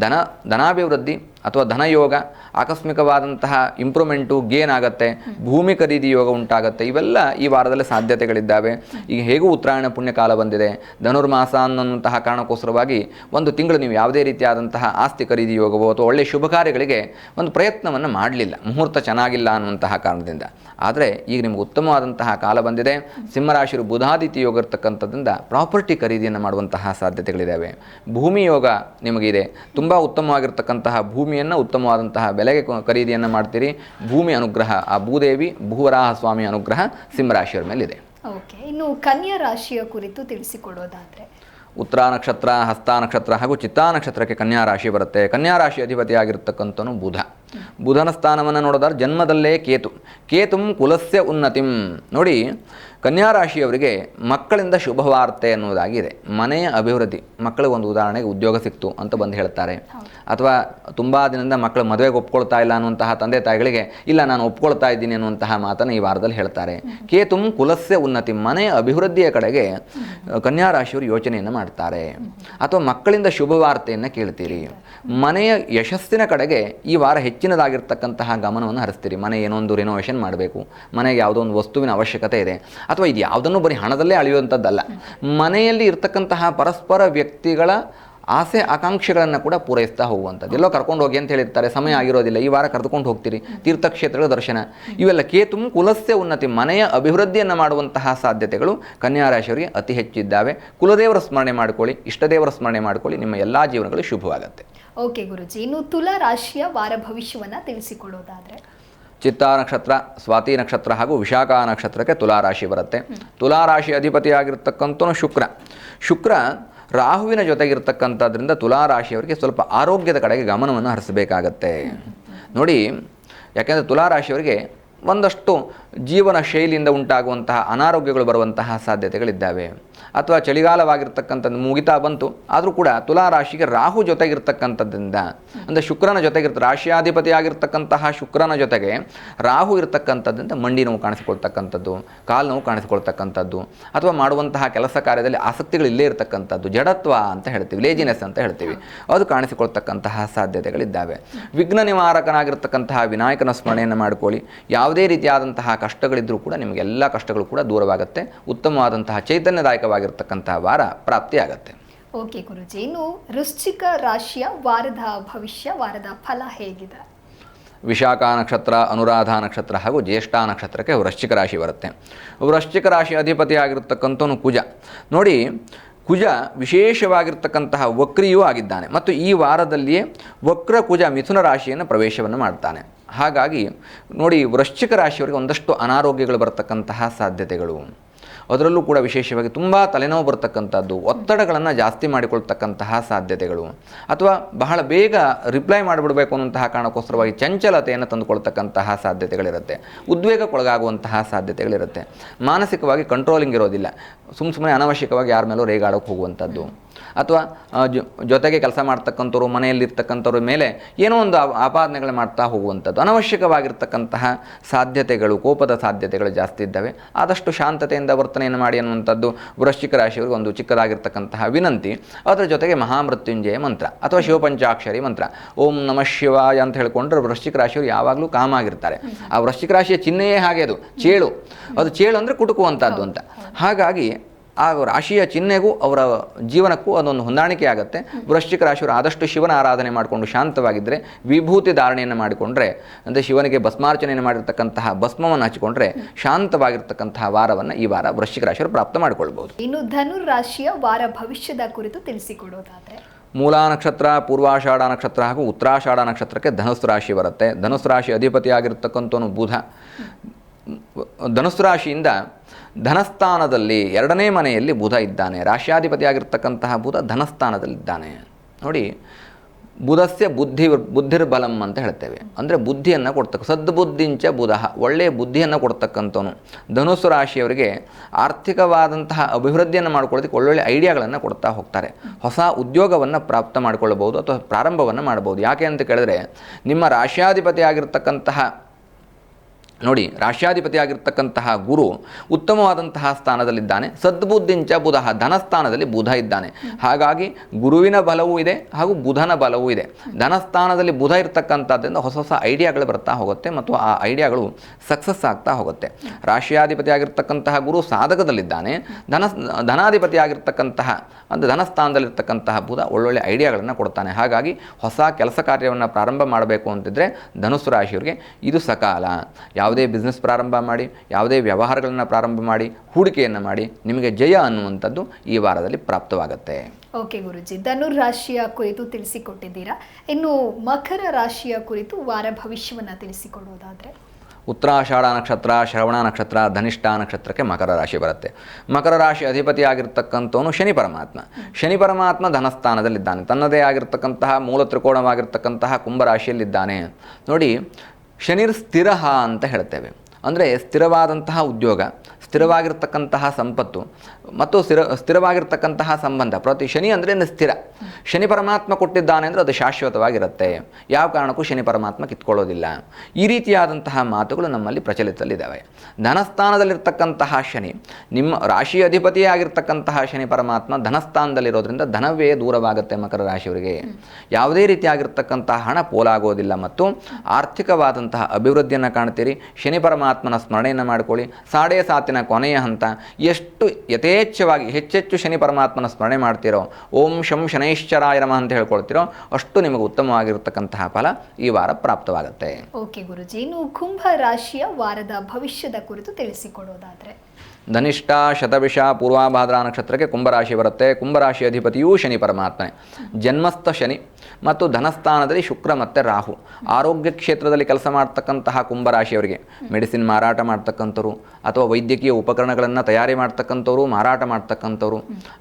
ಧನ, ಧನಾಭಿವೃದ್ಧಿ ಅಥವಾ ಧನಯೋಗ, ಆಕಸ್ಮಿಕವಾದಂತಹ ಇಂಪ್ರೂವ್ಮೆಂಟು ಗೇನ್ ಆಗುತ್ತೆ, ಭೂಮಿ ಖರೀದಿ ಯೋಗ ಉಂಟಾಗುತ್ತೆ, ಇವೆಲ್ಲ ಈ ವಾರದಲ್ಲಿ ಸಾಧ್ಯತೆಗಳಿದ್ದಾವೆ. ಈಗ ಹೇಗೂ ಉತ್ತರಾಯಣ ಪುಣ್ಯಕಾಲ ಬಂದಿದೆ. ಧನುರ್ಮಾಸ ಅನ್ನುವಂತಹ ಕಾರಣಕ್ಕೋಸ್ಕರವಾಗಿ ಒಂದು ತಿಂಗಳು ನೀವು ಯಾವುದೇ ರೀತಿಯಾದಂತಹ ಆಸ್ತಿ ಖರೀದಿ ಯೋಗವೋ ಅಥವಾ ಒಳ್ಳೆಯ ಶುಭ ಕಾರ್ಯಗಳಿಗೆ ಒಂದು ಪ್ರಯತ್ನವನ್ನು ಮಾಡಲಿಲ್ಲ. ಮುಹೂರ್ತ ಚೆನ್ನಾಗಿಲ್ಲ ಅನ್ನುವಂತಹ ಕಾರಣದಿಂದ. ಆದರೆ ಈಗ ನಿಮಗೆ ಉತ್ತಮವಾದಂತಹ ಕಾಲ ಬಂದಿದೆ. ಸಿಂಹರಾಶಿರು ಬುಧಾದಿತಿ ಯೋಗ ಇರ್ತಕ್ಕಂಥದ್ರಿಂದ ಪ್ರಾಪರ್ಟಿ ಖರೀದಿಯನ್ನು ಮಾಡುವಂತಹ ಸಾಧ್ಯತೆಗಳಿದ್ದಾವೆ. ಭೂಮಿ ಯೋಗ ನಿಮಗಿದೆ. ತುಂಬ ಉತ್ತಮವಾಗಿರ್ತಕ್ಕಂತಹ ಭೂಮಿಯನ್ನು ಉತ್ತಮವಾದಂತಹ ಬೆಲೆಗೆ ಖರೀದಿಯನ್ನು ಮಾಡ್ತೀರಿ. ಭೂಮಿ ಅನುಗ್ರಹ ಆ ಭೂದೇವಿ ಭೂವರಾಹ ಸ್ವಾಮಿ ಅನುಗ್ರಹ ಸಿಂಹರಾಶಿಯವರ ಮೇಲಿದೆ. ಓಕೆ ಇನ್ನು ಕನ್ಯಾ ರಾಶಿಯ ಕುರಿತು ತಿಳಿಸಿಕೊಡೋದಾದರೆ? ಉತ್ತರ ನಕ್ಷತ್ರ ಹಸ್ತ ನಕ್ಷತ್ರ ಹಾಗೂ ಚಿತ್ತಾ ನಕ್ಷತ್ರಕ್ಕೆ ಕನ್ಯಾ ರಾಶಿ ಬರುತ್ತೆ. ಕನ್ಯಾ ರಾಶಿ ಅಧಿಪತಿಯಾಗಿರ್ತಕ್ಕಂಥನು ಬುಧ. ಬುಧನ ಸ್ಥಾನವನ್ನು ನೋಡೋದಾದ್ರೆ ಜನ್ಮದಲ್ಲೇ ಕೇತು. ಕೇತುಂ ಕುಲಸ್ಯ ಉನ್ನತಿಂ. ನೋಡಿ ಕನ್ಯಾ ರಾಶಿಯವರಿಗೆ ಮಕ್ಕಳಿಂದ ಶುಭವಾರ್ತೆ ಅನ್ನೋದಾಗಿದೆ ಮನೆಯ ಅಭಿವೃದ್ಧಿ. ಮಕ್ಕಳಿಗೆ ಒಂದು ಉದಾಹರಣೆಗೆ ಉದ್ಯೋಗ ಸಿಕ್ತು ಅಂತ ಬಂದು ಹೇಳ್ತಾರೆ. ಅಥವಾ ತುಂಬ ದಿನದಿಂದ ಮಕ್ಕಳು ಮದುವೆಗೆ ಒಪ್ಕೊಳ್ತಾ ಇಲ್ಲ ಅನ್ನುವಂತಹ ತಂದೆ ತಾಯಿಗಳಿಗೆ ಇಲ್ಲ ನಾನು ಒಪ್ಕೊಳ್ತಾ ಇದ್ದೀನಿ ಅನ್ನುವಂತಹ ಮಾತನ್ನು ಈ ವಾರದಲ್ಲಿ ಹೇಳ್ತಾರೆ. ಕೇತುಂ ಕುಲಸ್ಯ ಉನ್ನತಿ. ಮನೆಯ ಅಭಿವೃದ್ಧಿಯ ಕಡೆಗೆ ಕನ್ಯಾ ರಾಶಿಯವರು ಯೋಚನೆಯನ್ನು ಮಾಡ್ತಾರೆ. ಅಥವಾ ಮಕ್ಕಳಿಂದ ಶುಭವಾರ್ತೆಯನ್ನು ಕೇಳ್ತೀರಿ. ಮನೆಯ ಯಶಸ್ಸಿನ ಕಡೆಗೆ ಈ ವಾರ ಹೆಚ್ಚಿನದಾಗಿರ್ತಕ್ಕಂತಹ ಗಮನವನ್ನು ಹರಿಸ್ತೀರಿ. ಮನೆ ಏನೋ ಒಂದು ರಿನೋವೇಷನ್ ಮಾಡಬೇಕು. ಮನೆಗೆ ಯಾವುದೋ ಒಂದು ವಸ್ತುವಿನ ಅವಶ್ಯಕತೆ ಇದೆ. ಅಥವಾ ಇದು ಯಾವುದನ್ನು ಬರೀ ಹಣದಲ್ಲೇ ಅಳೆಯುವಂಥದ್ದಲ್ಲ. ಮನೆಯಲ್ಲಿ ಇರ್ತಕ್ಕಂತಹ ಪರಸ್ಪರ ವ್ಯಕ್ತಿಗಳ ಆಸೆ ಆಕಾಂಕ್ಷೆಗಳನ್ನು ಕೂಡ ಪೂರೈಸ್ತಾ ಹೋಗುವಂಥದ್ದು. ಎಲ್ಲೋ ಕರ್ಕೊಂಡು ಹೋಗಿ ಅಂತ ಹೇಳಿರ್ತಾರೆ, ಸಮಯ ಆಗಿರೋದಿಲ್ಲ, ಈ ವಾರ ಕರೆದುಕೊಂಡು ಹೋಗ್ತೀರಿ, ತೀರ್ಥಕ್ಷೇತ್ರಗಳ ದರ್ಶನ. ಇವೆಲ್ಲ ಕೇತುಂ ಕುಲಸ್ಯ ಉನ್ನತಿ, ಮನೆಯ ಅಭಿವೃದ್ಧಿಯನ್ನು ಮಾಡುವಂತಹ ಸಾಧ್ಯತೆಗಳು ಕನ್ಯಾರಾಶಿಯವರಿಗೆ ಅತಿ ಹೆಚ್ಚಿದ್ದಾವೆ. ಕುಲದೇವರ ಸ್ಮರಣೆ ಮಾಡ್ಕೊಳ್ಳಿ, ಇಷ್ಟದೇವರ ಸ್ಮರಣೆ ಮಾಡ್ಕೊಳ್ಳಿ, ನಿಮ್ಮ ಎಲ್ಲ ಜೀವನಗಳು ಶುಭವಾಗುತ್ತೆ. ಓಕೆ ಗುರುಜಿ, ಇನ್ನು ತುಲಾ ರಾಶಿಯ ವಾರ ಭವಿಷ್ಯವನ್ನ ತಿಳಿಸಿಕೊಡೋದಾದ್ರೆ? ಚಿತ್ತಾ ನಕ್ಷತ್ರ, ಸ್ವಾತಿ ನಕ್ಷತ್ರ ಹಾಗೂ ವಿಶಾಖ ನಕ್ಷತ್ರಕ್ಕೆ ತುಲಾರಾಶಿ ಬರುತ್ತೆ. ತುಲಾರಾಶಿ ಅಧಿಪತಿಯಾಗಿರ್ತಕ್ಕಂಥ ಶುಕ್ರ. ಶುಕ್ರ ರಾಹುವಿನ ಜೊತೆಗಿರ್ತಕ್ಕಂಥದ್ರಿಂದ ತುಲಾರಾಶಿಯವರಿಗೆ ಸ್ವಲ್ಪ ಆರೋಗ್ಯದ ಕಡೆಗೆ ಗಮನವನ್ನು ಹರಿಸಬೇಕಾಗತ್ತೆ. ನೋಡಿ, ಯಾಕೆಂದರೆ ತುಲಾರಾಶಿಯವರಿಗೆ ಒಂದಷ್ಟು ಜೀವನ ಶೈಲಿಯಿಂದ ಉಂಟಾಗುವಂತಹ ಅನಾರೋಗ್ಯಗಳು ಬರುವಂತಹ ಸಾಧ್ಯತೆಗಳಿದ್ದಾವೆ. ಅಥವಾ ಚಳಿಗಾಲವಾಗಿರ್ತಕ್ಕಂಥದ್ದು ಮುಗಿತಾ ಬಂತು, ಆದರೂ ಕೂಡ ತುಲಾ ರಾಶಿಗೆ ರಾಹು ಜೊತೆಗಿರ್ತಕ್ಕಂಥದ್ದರಿಂದ ಅಂದರೆ ಶುಕ್ರನ ಜೊತೆಗಿರ್ತ ರಾಶಿಯಾಧಿಪತಿ ಆಗಿರ್ತಕ್ಕಂತಹ ಶುಕ್ರನ ಜೊತೆಗೆ ರಾಹು ಇರತಕ್ಕಂಥದ್ದಿಂದ ಮಂಡಿ ನೋವು ಕಾಣಿಸಿಕೊಳ್ತಕ್ಕಂಥದ್ದು, ಕಾಲು ನೋವು ಕಾಣಿಸಿಕೊಳ್ತಕ್ಕಂಥದ್ದು, ಅಥವಾ ಮಾಡುವಂತಹ ಕೆಲಸ ಕಾರ್ಯದಲ್ಲಿ ಆಸಕ್ತಿಗಳು ಇಲ್ಲೇ ಇರತಕ್ಕಂಥದ್ದು, ಜಡತ್ವ ಅಂತ ಹೇಳ್ತೀವಿ ಲೇಜಿನೆಸ್ ಅಂತ ಹೇಳ್ತೀವಿ, ಅದು ಕಾಣಿಸಿಕೊಳ್ತಕ್ಕಂತಹ ಸಾಧ್ಯತೆಗಳಿದ್ದಾವೆ. ವಿಘ್ನ ನಿವಾರಕನಾಗಿರ್ತಕ್ಕಂತಹ ವಿನಾಯಕನ ಸ್ಮರಣೆಯನ್ನು ಮಾಡಿಕೊಳ್ಳಿ. ಯಾವುದೇ ರೀತಿಯಾದಂತಹ ಕಷ್ಟಗಳಿದ್ದರೂ ಕೂಡ ನಿಮಗೆಲ್ಲ ಕಷ್ಟಗಳು ಕೂಡ ದೂರವಾಗುತ್ತೆ. ಉತ್ತಮವಾದಂತಹ ಚೈತನ್ಯದಾಯಕವಾಗಿರ್ತಕ್ಕಂತಹ ವಾರ ಪ್ರಾಪ್ತಿಯಾಗತ್ತೆ. ಓಕೆ ಗುರುಜಿ ಇನ್ನು ವೃಶ್ಚಿಕ ರಾಶಿಯ ವಾರದ ಭವಿಷ್ಯ ವಾರದ ಫಲ ಹೇಗಿದೆ? ವಿಶಾಖ ನಕ್ಷತ್ರ ಅನುರಾಧ ನಕ್ಷತ್ರ ಹಾಗೂ ಜ್ಯೇಷ್ಠ ನಕ್ಷತ್ರಕ್ಕೆ ವೃಶ್ಚಿಕ ರಾಶಿ ಬರುತ್ತೆ. ವೃಶ್ಚಿಕ ರಾಶಿ ಅಧಿಪತಿ ಅಧಿಪತಿಯಾಗಿರ್ತಕ್ಕಂಥವನು ಕುಜ. ನೋಡಿ ಕುಜ ವಿಶೇಷವಾಗಿರ್ತಕ್ಕಂತಹ ವಕ್ರಿಯೂ ಆಗಿದ್ದಾನೆ ಮತ್ತು ಈ ವಾರದಲ್ಲಿಯೇ ವಕ್ರ ಕುಜ ಮಿಥುನ ರಾಶಿಯನ್ನು ಪ್ರವೇಶವನ್ನು ಮಾಡ್ತಾನೆ. ಹಾಗಾಗಿ ನೋಡಿ ವೃಶ್ಚಿಕ ರಾಶಿಯವರಿಗೆ ಒಂದಷ್ಟು ಅನಾರೋಗ್ಯಗಳು ಬರತಕ್ಕಂತಹ ಸಾಧ್ಯತೆಗಳು. ಅದರಲ್ಲೂ ಕೂಡ ವಿಶೇಷವಾಗಿ ತುಂಬ ತಲೆನೋವು ಬರ್ತಕ್ಕಂಥದ್ದು, ಒತ್ತಡಗಳನ್ನು ಜಾಸ್ತಿ ಮಾಡಿಕೊಳ್ತಕ್ಕಂತಹ ಸಾಧ್ಯತೆಗಳು. ಅಥವಾ ಬಹಳ ಬೇಗ ರಿಪ್ಲೈ ಮಾಡಿಬಿಡಬೇಕು ಅನ್ನುವಂತಹ ಕಾರಣಕ್ಕೋಸ್ಕರವಾಗಿ ಚಂಚಲತೆಯನ್ನು ತಂದುಕೊಳ್ತಕ್ಕಂತಹ ಸಾಧ್ಯತೆಗಳಿರುತ್ತೆ. ಉದ್ವೇಗಕ್ಕೊಳಗಾಗುವಂತಹ ಸಾಧ್ಯತೆಗಳಿರುತ್ತೆ. ಮಾನಸಿಕವಾಗಿ ಕಂಟ್ರೋಲಿಂಗ್ ಇರೋದಿಲ್ಲ. ಸುಮ್ಮ ಸುಮ್ಮನೆ ಅನಾವಶ್ಯಕವಾಗಿ ಯಾರ ಮೇಲೂ ರೇಗಾಡೋಕ್ಕೆ ಹೋಗುವಂಥದ್ದು. ಅಥವಾ ಜೊತೆಗೆ ಕೆಲಸ ಮಾಡ್ತಕ್ಕಂಥವ್ರು, ಮನೆಯಲ್ಲಿರ್ತಕ್ಕಂಥವ್ರ ಮೇಲೆ ಏನೋ ಒಂದು ಆಪಾದನೆಗಳು ಮಾಡ್ತಾ ಹೋಗುವಂಥದ್ದು. ಅನವಶ್ಯಕವಾಗಿರ್ತಕ್ಕಂತಹ ಸಾಧ್ಯತೆಗಳು, ಕೋಪದ ಸಾಧ್ಯತೆಗಳು ಜಾಸ್ತಿ ಇದ್ದಾವೆ. ಆದಷ್ಟು ಶಾಂತತೆಯಿಂದ ವರ್ತನೆಯನ್ನು ಮಾಡಿ ಅನ್ನುವಂಥದ್ದು ವೃಶ್ಚಿಕ ರಾಶಿಯವರಿಗೆ ಒಂದು ಚಿಕ್ಕದಾಗಿರ್ತಕ್ಕಂತಹ ವಿನಂತಿ. ಅದರ ಜೊತೆಗೆ ಮಹಾಮೃತ್ಯುಂಜಯ ಮಂತ್ರ ಅಥವಾ ಶಿವಪಂಚಾಕ್ಷರಿ ಮಂತ್ರ. ಓಂ ನಮಃ ಶಿವಾಯ ಅಂತ ಹೇಳಿಕೊಂಡ್ರೆ ವೃಶ್ಚಿಕ ರಾಶಿಯವರು ಯಾವಾಗಲೂ ಕಾಮ ಆಗಿರ್ತಾರೆ. ಆ ವೃಶ್ಚಿಕ ರಾಶಿಯ ಚಿಹ್ನೆಯೇ ಹಾಗೆ ಅದು, ಚೇಳು. ಅದು ಚೇಳು ಅಂದರೆ ಕುಟುಕುವಂಥದ್ದು ಅಂತ. ಹಾಗಾಗಿ ಆ ರಾಶಿಯ ಚಿಹ್ನೆಗೂ ಅವರ ಜೀವನಕ್ಕೂ ಅದೊಂದು ಹೊಂದಾಣಿಕೆ ಆಗುತ್ತೆ. ವೃಶ್ಚಿಕ ರಾಶಿಯವರು ಆದಷ್ಟು ಶಿವನ ಆರಾಧನೆ ಮಾಡಿಕೊಂಡು ಶಾಂತವಾಗಿದ್ದರೆ ವಿಭೂತಿ ಧಾರಣೆಯನ್ನು ಮಾಡಿಕೊಂಡ್ರೆ ಅಂದರೆ ಶಿವನಿಗೆ ಭಸ್ಮಾರ್ಚನೆಯನ್ನು ಮಾಡಿರ್ತಕ್ಕಂತಹ ಭಸ್ಮವನ್ನು ಹಚ್ಚಿಕೊಂಡ್ರೆ ಶಾಂತವಾಗಿರ್ತಕ್ಕಂತಹ ವಾರವನ್ನು ಈ ವಾರ ವೃಶ್ಚಿಕ ರಾಶಿಯವರು ಪ್ರಾಪ್ತ ಮಾಡಿಕೊಳ್ಬೋದು. ಇನ್ನು ಧನುರ್ ರಾಶಿಯ ವಾರ ಭವಿಷ್ಯದ ಕುರಿತು ತಿಳಿಸಿಕೊಡೋದಾದರೆ? ಮೂಲ ನಕ್ಷತ್ರ ಪೂರ್ವಾಷಾಢ ನಕ್ಷತ್ರ ಹಾಗೂ ಉತ್ತರಾಷಾಢ ನಕ್ಷತ್ರಕ್ಕೆ ಧನುಸ್ಸು ರಾಶಿ ಬರುತ್ತೆ. ಧನುಸ್ಸು ರಾಶಿ ಅಧಿಪತಿಯಾಗಿರ್ತಕ್ಕಂಥವನು ಬುಧ. ಧನುಸ್ಸು ರಾಶಿಯಿಂದ ಧನಸ್ಥಾನದಲ್ಲಿ ಎರಡನೇ ಮನೆಯಲ್ಲಿ ಬುಧ ಇದ್ದಾನೆ. ರಾಶ್ಯಾಧಿಪತಿಯಾಗಿರ್ತಕ್ಕಂತಹ ಬುಧ ಧನಸ್ಥಾನದಲ್ಲಿದ್ದಾನೆ. ನೋಡಿ, ಬುಧಸ್ಯ ಬುದ್ಧಿ ಬುದ್ಧಿರ್ಬಲಂ ಅಂತ ಹೇಳ್ತೇವೆ. ಅಂದರೆ ಬುದ್ಧಿಯನ್ನು ಕೊಡ್ತಕ್ಕ ಸದ್ಬುದ್ಧಿಂಚ ಬುಧ, ಒಳ್ಳೆಯ ಬುದ್ಧಿಯನ್ನು ಕೊಡ್ತಕ್ಕಂಥವನು. ಧನುಸು ರಾಶಿಯವರಿಗೆ ಆರ್ಥಿಕವಾದಂತಹ ಅಭಿವೃದ್ಧಿಯನ್ನು ಮಾಡ್ಕೊಳ್ಳೋದಕ್ಕೆ ಒಳ್ಳೊಳ್ಳೆ ಐಡಿಯಾಗಳನ್ನು ಕೊಡ್ತಾ ಹೋಗ್ತಾರೆ. ಹೊಸ ಉದ್ಯೋಗವನ್ನು ಪ್ರಾಪ್ತ ಮಾಡಿಕೊಳ್ಳಬಹುದು ಅಥವಾ ಪ್ರಾರಂಭವನ್ನು ಮಾಡಬಹುದು. ಯಾಕೆ ಅಂತ ಕೇಳಿದ್ರೆ, ನಿಮ್ಮ ರಾಶ್ಯಾಧಿಪತಿ ಆಗಿರ್ತಕ್ಕಂತಹ ನೋಡಿ, ರಾಷ್ಟ್ರಾಧಿಪತಿಯಾಗಿರ್ತಕ್ಕಂತಹ ಗುರು ಉತ್ತಮವಾದಂತಹ ಸ್ಥಾನದಲ್ಲಿದ್ದಾನೆ. ಸದ್ಬುದ್ಧಿಂಚ ಬುಧ, ಧನಸ್ಥಾನದಲ್ಲಿ ಬುಧ ಇದ್ದಾನೆ. ಹಾಗಾಗಿ ಗುರುವಿನ ಬಲವೂ ಇದೆ ಹಾಗೂ ಬುಧನ ಬಲವೂ ಇದೆ. ಧನಸ್ಥಾನದಲ್ಲಿ ಬುಧ ಇರ್ತಕ್ಕಂಥದ್ದರಿಂದ ಹೊಸ ಹೊಸ ಐಡಿಯಾಗಳು ಬರ್ತಾ ಹೋಗುತ್ತೆ ಮತ್ತು ಆ ಐಡಿಯಾಗಳು ಸಕ್ಸಸ್ ಆಗ್ತಾ ಹೋಗುತ್ತೆ. ರಾಷ್ಟ್ರಾಧಿಪತಿಯಾಗಿರ್ತಕ್ಕಂತಹ ಗುರು ಸಾಧಕದಲ್ಲಿದ್ದಾನೆ. ಧನ, ಧನಾಧಿಪತಿಯಾಗಿರ್ತಕ್ಕಂತಹ, ಅಂದರೆ ಧನಸ್ಥಾನದಲ್ಲಿರ್ತಕ್ಕಂತಹ ಬುಧ ಒಳ್ಳೊಳ್ಳೆ ಐಡಿಯಾಗಳನ್ನು ಕೊಡ್ತಾನೆ. ಹಾಗಾಗಿ ಹೊಸ ಕೆಲಸ ಕಾರ್ಯವನ್ನು ಪ್ರಾರಂಭ ಮಾಡಬೇಕು ಅಂತಿದ್ರೆ ಧನುಸ್ಸು ರಾಶಿಯವರಿಗೆ ಇದು ಸಕಾಲ. ಯಾವುದೇ ಬಿಸ್ನೆಸ್ ಪ್ರಾರಂಭ ಮಾಡಿ ಯಾವುದೇ ವ್ಯವಹಾರಗಳನ್ನು ಪ್ರಾರಂಭ ಮಾಡಿ ಹೂಡಿಕೆಯನ್ನು ಮಾಡಿ ನಿಮಗೆ ಜಯ ಅನ್ನುವಂಥದ್ದು ಈ ವಾರದಲ್ಲಿ ಪ್ರಾಪ್ತವಾಗುತ್ತೆ. ಓಕೆ ಗುರುಜಿ. ಧನುರ್ ರಾಶಿಯ ಕುರಿತು ತಿಳಿಸಿಕೊಟ್ಟಿದ್ದೀರಾ? ಇನ್ನು ಮಕರ ರಾಶಿಯ ಕುರಿತು ವಾರ ಭವಿಷ್ಯವನ್ನ ತಿಳಿಸಿಕೊಡುವುದಾದರೆ? ಉತ್ತರಾಷಾಢ ನಕ್ಷತ್ರ ಶ್ರವಣ ನಕ್ಷತ್ರ ಧನಿಷ್ಠ ನಕ್ಷತ್ರಕ್ಕೆ ಮಕರ ರಾಶಿ ಬರುತ್ತೆ. ಮಕರ ರಾಶಿ ಅಧಿಪತಿಯಾಗಿರ್ತಕ್ಕಂಥವನು ಶನಿ ಪರಮಾತ್ಮ. ಶನಿ ಪರಮಾತ್ಮ ಧನಸ್ಥಾನದಲ್ಲಿದ್ದಾನೆ. ತನ್ನದೇ ಆಗಿರ್ತಕ್ಕಂತಹ ಮೂಲ ತ್ರಿಕೋಣವಾಗಿರ್ತಕ್ಕಂತಹ ಕುಂಭರಾಶಿಯಲ್ಲಿದ್ದಾನೆ ನೋಡಿ ಶನಿರ್ ಸ್ಥಿರ ಅಂತ ಹೇಳ್ತೇವೆ. ಅಂದರೆ ಸ್ಥಿರವಾದಂತಹ ಉದ್ಯೋಗ. ಸ್ಥಿರವಾಗಿರ್ತಕ್ಕಂತಹ ಸಂಪತ್ತು ಮತ್ತು ಸ್ಥಿರ, ಸ್ಥಿರವಾಗಿರ್ತಕ್ಕಂತಹ ಸಂಬಂಧ. ಪ್ರತಿ ಶನಿ ಅಂದರೆ ಸ್ಥಿರ. ಶನಿ ಪರಮಾತ್ಮ ಕೊಟ್ಟಿದ್ದಾನೆ ಅಂದರೆ ಅದು ಶಾಶ್ವತವಾಗಿರುತ್ತೆ. ಯಾವ ಕಾರಣಕ್ಕೂ ಶನಿ ಪರಮಾತ್ಮ ಕಿತ್ಕೊಳ್ಳೋದಿಲ್ಲ. ಈ ರೀತಿಯಾದಂತಹ ಮಾತುಗಳು ನಮ್ಮಲ್ಲಿ ಪ್ರಚಲಿತದಲ್ಲಿದ್ದಾವೆ ಧನಸ್ಥಾನದಲ್ಲಿರ್ತಕ್ಕಂತಹ ಶನಿ, ನಿಮ್ಮ ರಾಶಿ ಅಧಿಪತಿಯಾಗಿರ್ತಕ್ಕಂತಹ ಶನಿ ಪರಮಾತ್ಮ ಧನಸ್ಥಾನದಲ್ಲಿರೋದ್ರಿಂದ ಧನವೇ ದೂರವಾಗುತ್ತೆ ಮಕರ ರಾಶಿಯವರಿಗೆ. ಯಾವುದೇ ರೀತಿಯಾಗಿರ್ತಕ್ಕಂತಹ ಹಣ ಪೋಲಾಗೋದಿಲ್ಲ ಮತ್ತು ಆರ್ಥಿಕವಾದಂತಹ ಅಭಿವೃದ್ಧಿಯನ್ನು ಕಾಣ್ತೀರಿ. ಶನಿ ಪರಮಾತ್ಮನ ಸ್ಮರಣೆಯನ್ನು ಮಾಡಿಕೊಳ್ಳಿ. ಸಾಡೆಯ ಸಾತಿನ ಕೊನೆಯ ಹಂತ, ಎಷ್ಟು ಯಥೇಚ್ಛವಾಗಿ, ಹೆಚ್ಚೆಚ್ಚು ಶನಿ ಪರಮಾತ್ಮನ ಸ್ಮರಣೆ ಮಾಡ್ತಿರೋ, ಓಂ ಶಂ ಶನೈಶ್ಚರಾಯ ನಮಃ ಅಂತ ಹೇಳ್ಕೊಳ್ತಿರೋ, ಅಷ್ಟು ನಿಮಗೆ ಉತ್ತಮವಾಗಿರತಕ್ಕಂತಹ ಫಲ ಈ ವಾರ ಪ್ರಾಪ್ತವಾಗುತ್ತೆ. ಓಕೆ ಗುರುಜಿ, ಇನ್ನು ಕುಂಭ ರಾಶಿಯ ವಾರದ ಭವಿಷ್ಯದ ಕುರಿತು ತಿಳಿಸಿಕೊಡೋದಾದ್ರೆ. ಧನಿಷ್ಠ ಶತವಿಷ ಪೂರ್ವಾಭಾದ್ರ ನಕ್ಷತ್ರಕ್ಕೆ ಕುಂಭರಾಶಿ ಬರುತ್ತೆ. ಕುಂಭರಾಶಿ ಅಧಿಪತಿಯೂ ಶನಿ ಪರಮಾತ್ಮನೆ. ಜನ್ಮಸ್ಥ ಶನಿ ಮತ್ತು ಧನಸ್ಥಾನದಲ್ಲಿ ಶುಕ್ರ ಮತ್ತು ರಾಹು. ಆರೋಗ್ಯ ಕ್ಷೇತ್ರದಲ್ಲಿ ಕೆಲಸ ಮಾಡ್ತಕ್ಕಂತಹ ಕುಂಭರಾಶಿಯವರಿಗೆ ಮೆಡಿಸಿನ್ ಮಾರಾಟ ಮಾಡ್ತಕ್ಕಂಥವ್ರು ಅಥವಾ ವೈದ್ಯಕೀಯ ಉಪಕರಣಗಳನ್ನು ತಯಾರಿ ಮಾಡ್ತಕ್ಕಂಥವ್ರು, ಮಾರಾಟ ಮಾಡ್ತಕ್ಕಂಥವ್ರು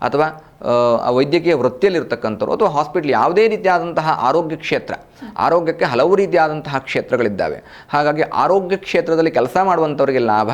ಅಥವಾ ಆ, ವೈದ್ಯಕೀಯ ವೃತ್ತಿಯಲ್ಲಿರ್ತಕ್ಕಂಥವ್ರು ಅಥವಾ ಹಾಸ್ಪಿಟ್ಲ್ ಯಾವುದೇ ರೀತಿಯಾದಂತಹ ಆರೋಗ್ಯ ಕ್ಷೇತ್ರ ಆರೋಗ್ಯಕ್ಕೆ ಹಲವು ರೀತಿಯಾದಂತಹ ಕ್ಷೇತ್ರಗಳಿದ್ದಾವೆ. ಹಾಗಾಗಿ ಆರೋಗ್ಯ ಕ್ಷೇತ್ರದಲ್ಲಿ ಕೆಲಸ ಮಾಡುವಂಥವರಿಗೆ ಲಾಭ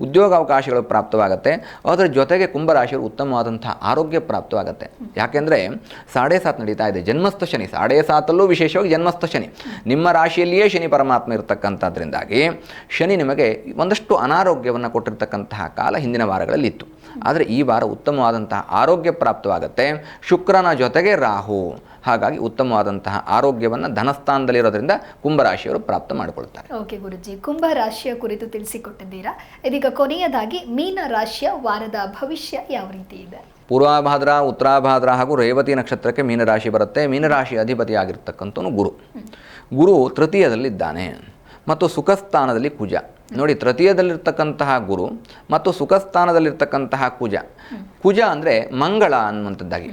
ಉದ್ಯೋಗಾವಕಾಶಗಳು ಪ್ರಾಪ್ತವಾಗುತ್ತೆ. ಅದರ ಜೊತೆಗೆ ಕುಂಭರಾಶಿಯವರು ಉತ್ತಮವಾದಂತಹ ಆರೋಗ್ಯ ಪ್ರಾಪ್ತವಾಗುತ್ತೆ. ಯಾಕೆಂದರೆ ಸಾಡೆ ಸಾತ್ ನಡೀತಾ ಇದೆ. ಜನ್ಮಸ್ಥ ಶನಿ ಸಾಡೆ ಸಾತಲ್ಲೂ ವಿಶೇಷವಾಗಿ ಜನ್ಮಸ್ಥ ಶನಿ. ನಿಮ್ಮ ರಾಶಿಯಲ್ಲಿಯೇ ಶನಿ ಪರಮಾತ್ಮ ಇರತಕ್ಕಂಥದ್ರಿಂದಾಗಿ ಶನಿ ನಿಮಗೆ ಒಂದಷ್ಟು ಅನಾರೋಗ್ಯವನ್ನು ಕೊಟ್ಟಿರ್ತಕ್ಕಂತಹ ಕಾಲ ಹಿಂದಿನ ವಾರಗಳಲ್ಲಿ ಇತ್ತು ಆದರೆ ಈ ವಾರ ಉತ್ತಮವಾದಂತಹ ಆರೋಗ್ಯ ಪ್ರಾಪ್ತವಾಗುತ್ತೆ. ಶುಕ್ರನ ಜೊತೆಗೆ ರಾಹು. ಹಾಗಾಗಿ ಉತ್ತಮವಾದಂತಹ ಆರೋಗ್ಯವನ್ನು ಧನಸ್ಥಾನದಲ್ಲಿರೋದ್ರಿಂದ ಕುಂಭರಾಶಿಯವರು ಪ್ರಾಪ್ತ ಮಾಡಿಕೊಳ್ತಾರೆ. ಓಕೆ ಗುರುಜಿ ಕುಂಭ ರಾಶಿಯ ಕುರಿತು ತಿಳಿಸಿಕೊಟ್ಟಿದ್ದೀರಾ? ಇದೀಗ ಕೊನೆಯದಾಗಿ ಮೀನ ರಾಶಿಯ ವಾರದ ಭವಿಷ್ಯ ಯಾವ ರೀತಿ ಇದೆ? ಪೂರ್ವಾಭಾದ್ರ ಉತ್ತರಾಭಾದ್ರ ಹಾಗೂ ರೇವತಿ ನಕ್ಷತ್ರಕ್ಕೆ ಮೀನರಾಶಿ ಬರುತ್ತೆ. ಮೀನರಾಶಿ ಅಧಿಪತಿಯಾಗಿರ್ತಕ್ಕಂಥವನು ಗುರು. ಗುರು ತೃತೀಯದಲ್ಲಿದ್ದಾನೆ. ಮತ್ತು ಸುಖಸ್ಥಾನದಲ್ಲಿ ಕುಜ. ನೋಡಿ, ತೃತೀಯದಲ್ಲಿರ್ತಕ್ಕಂತಹ ಗುರು ಮತ್ತು ಸುಖಸ್ಥಾನದಲ್ಲಿರ್ತಕ್ಕಂತಹ ಕುಜ. ಕುಜ ಅಂದರೆ ಮಂಗಳ ಅನ್ನುವಂಥದ್ದಾಗಿ.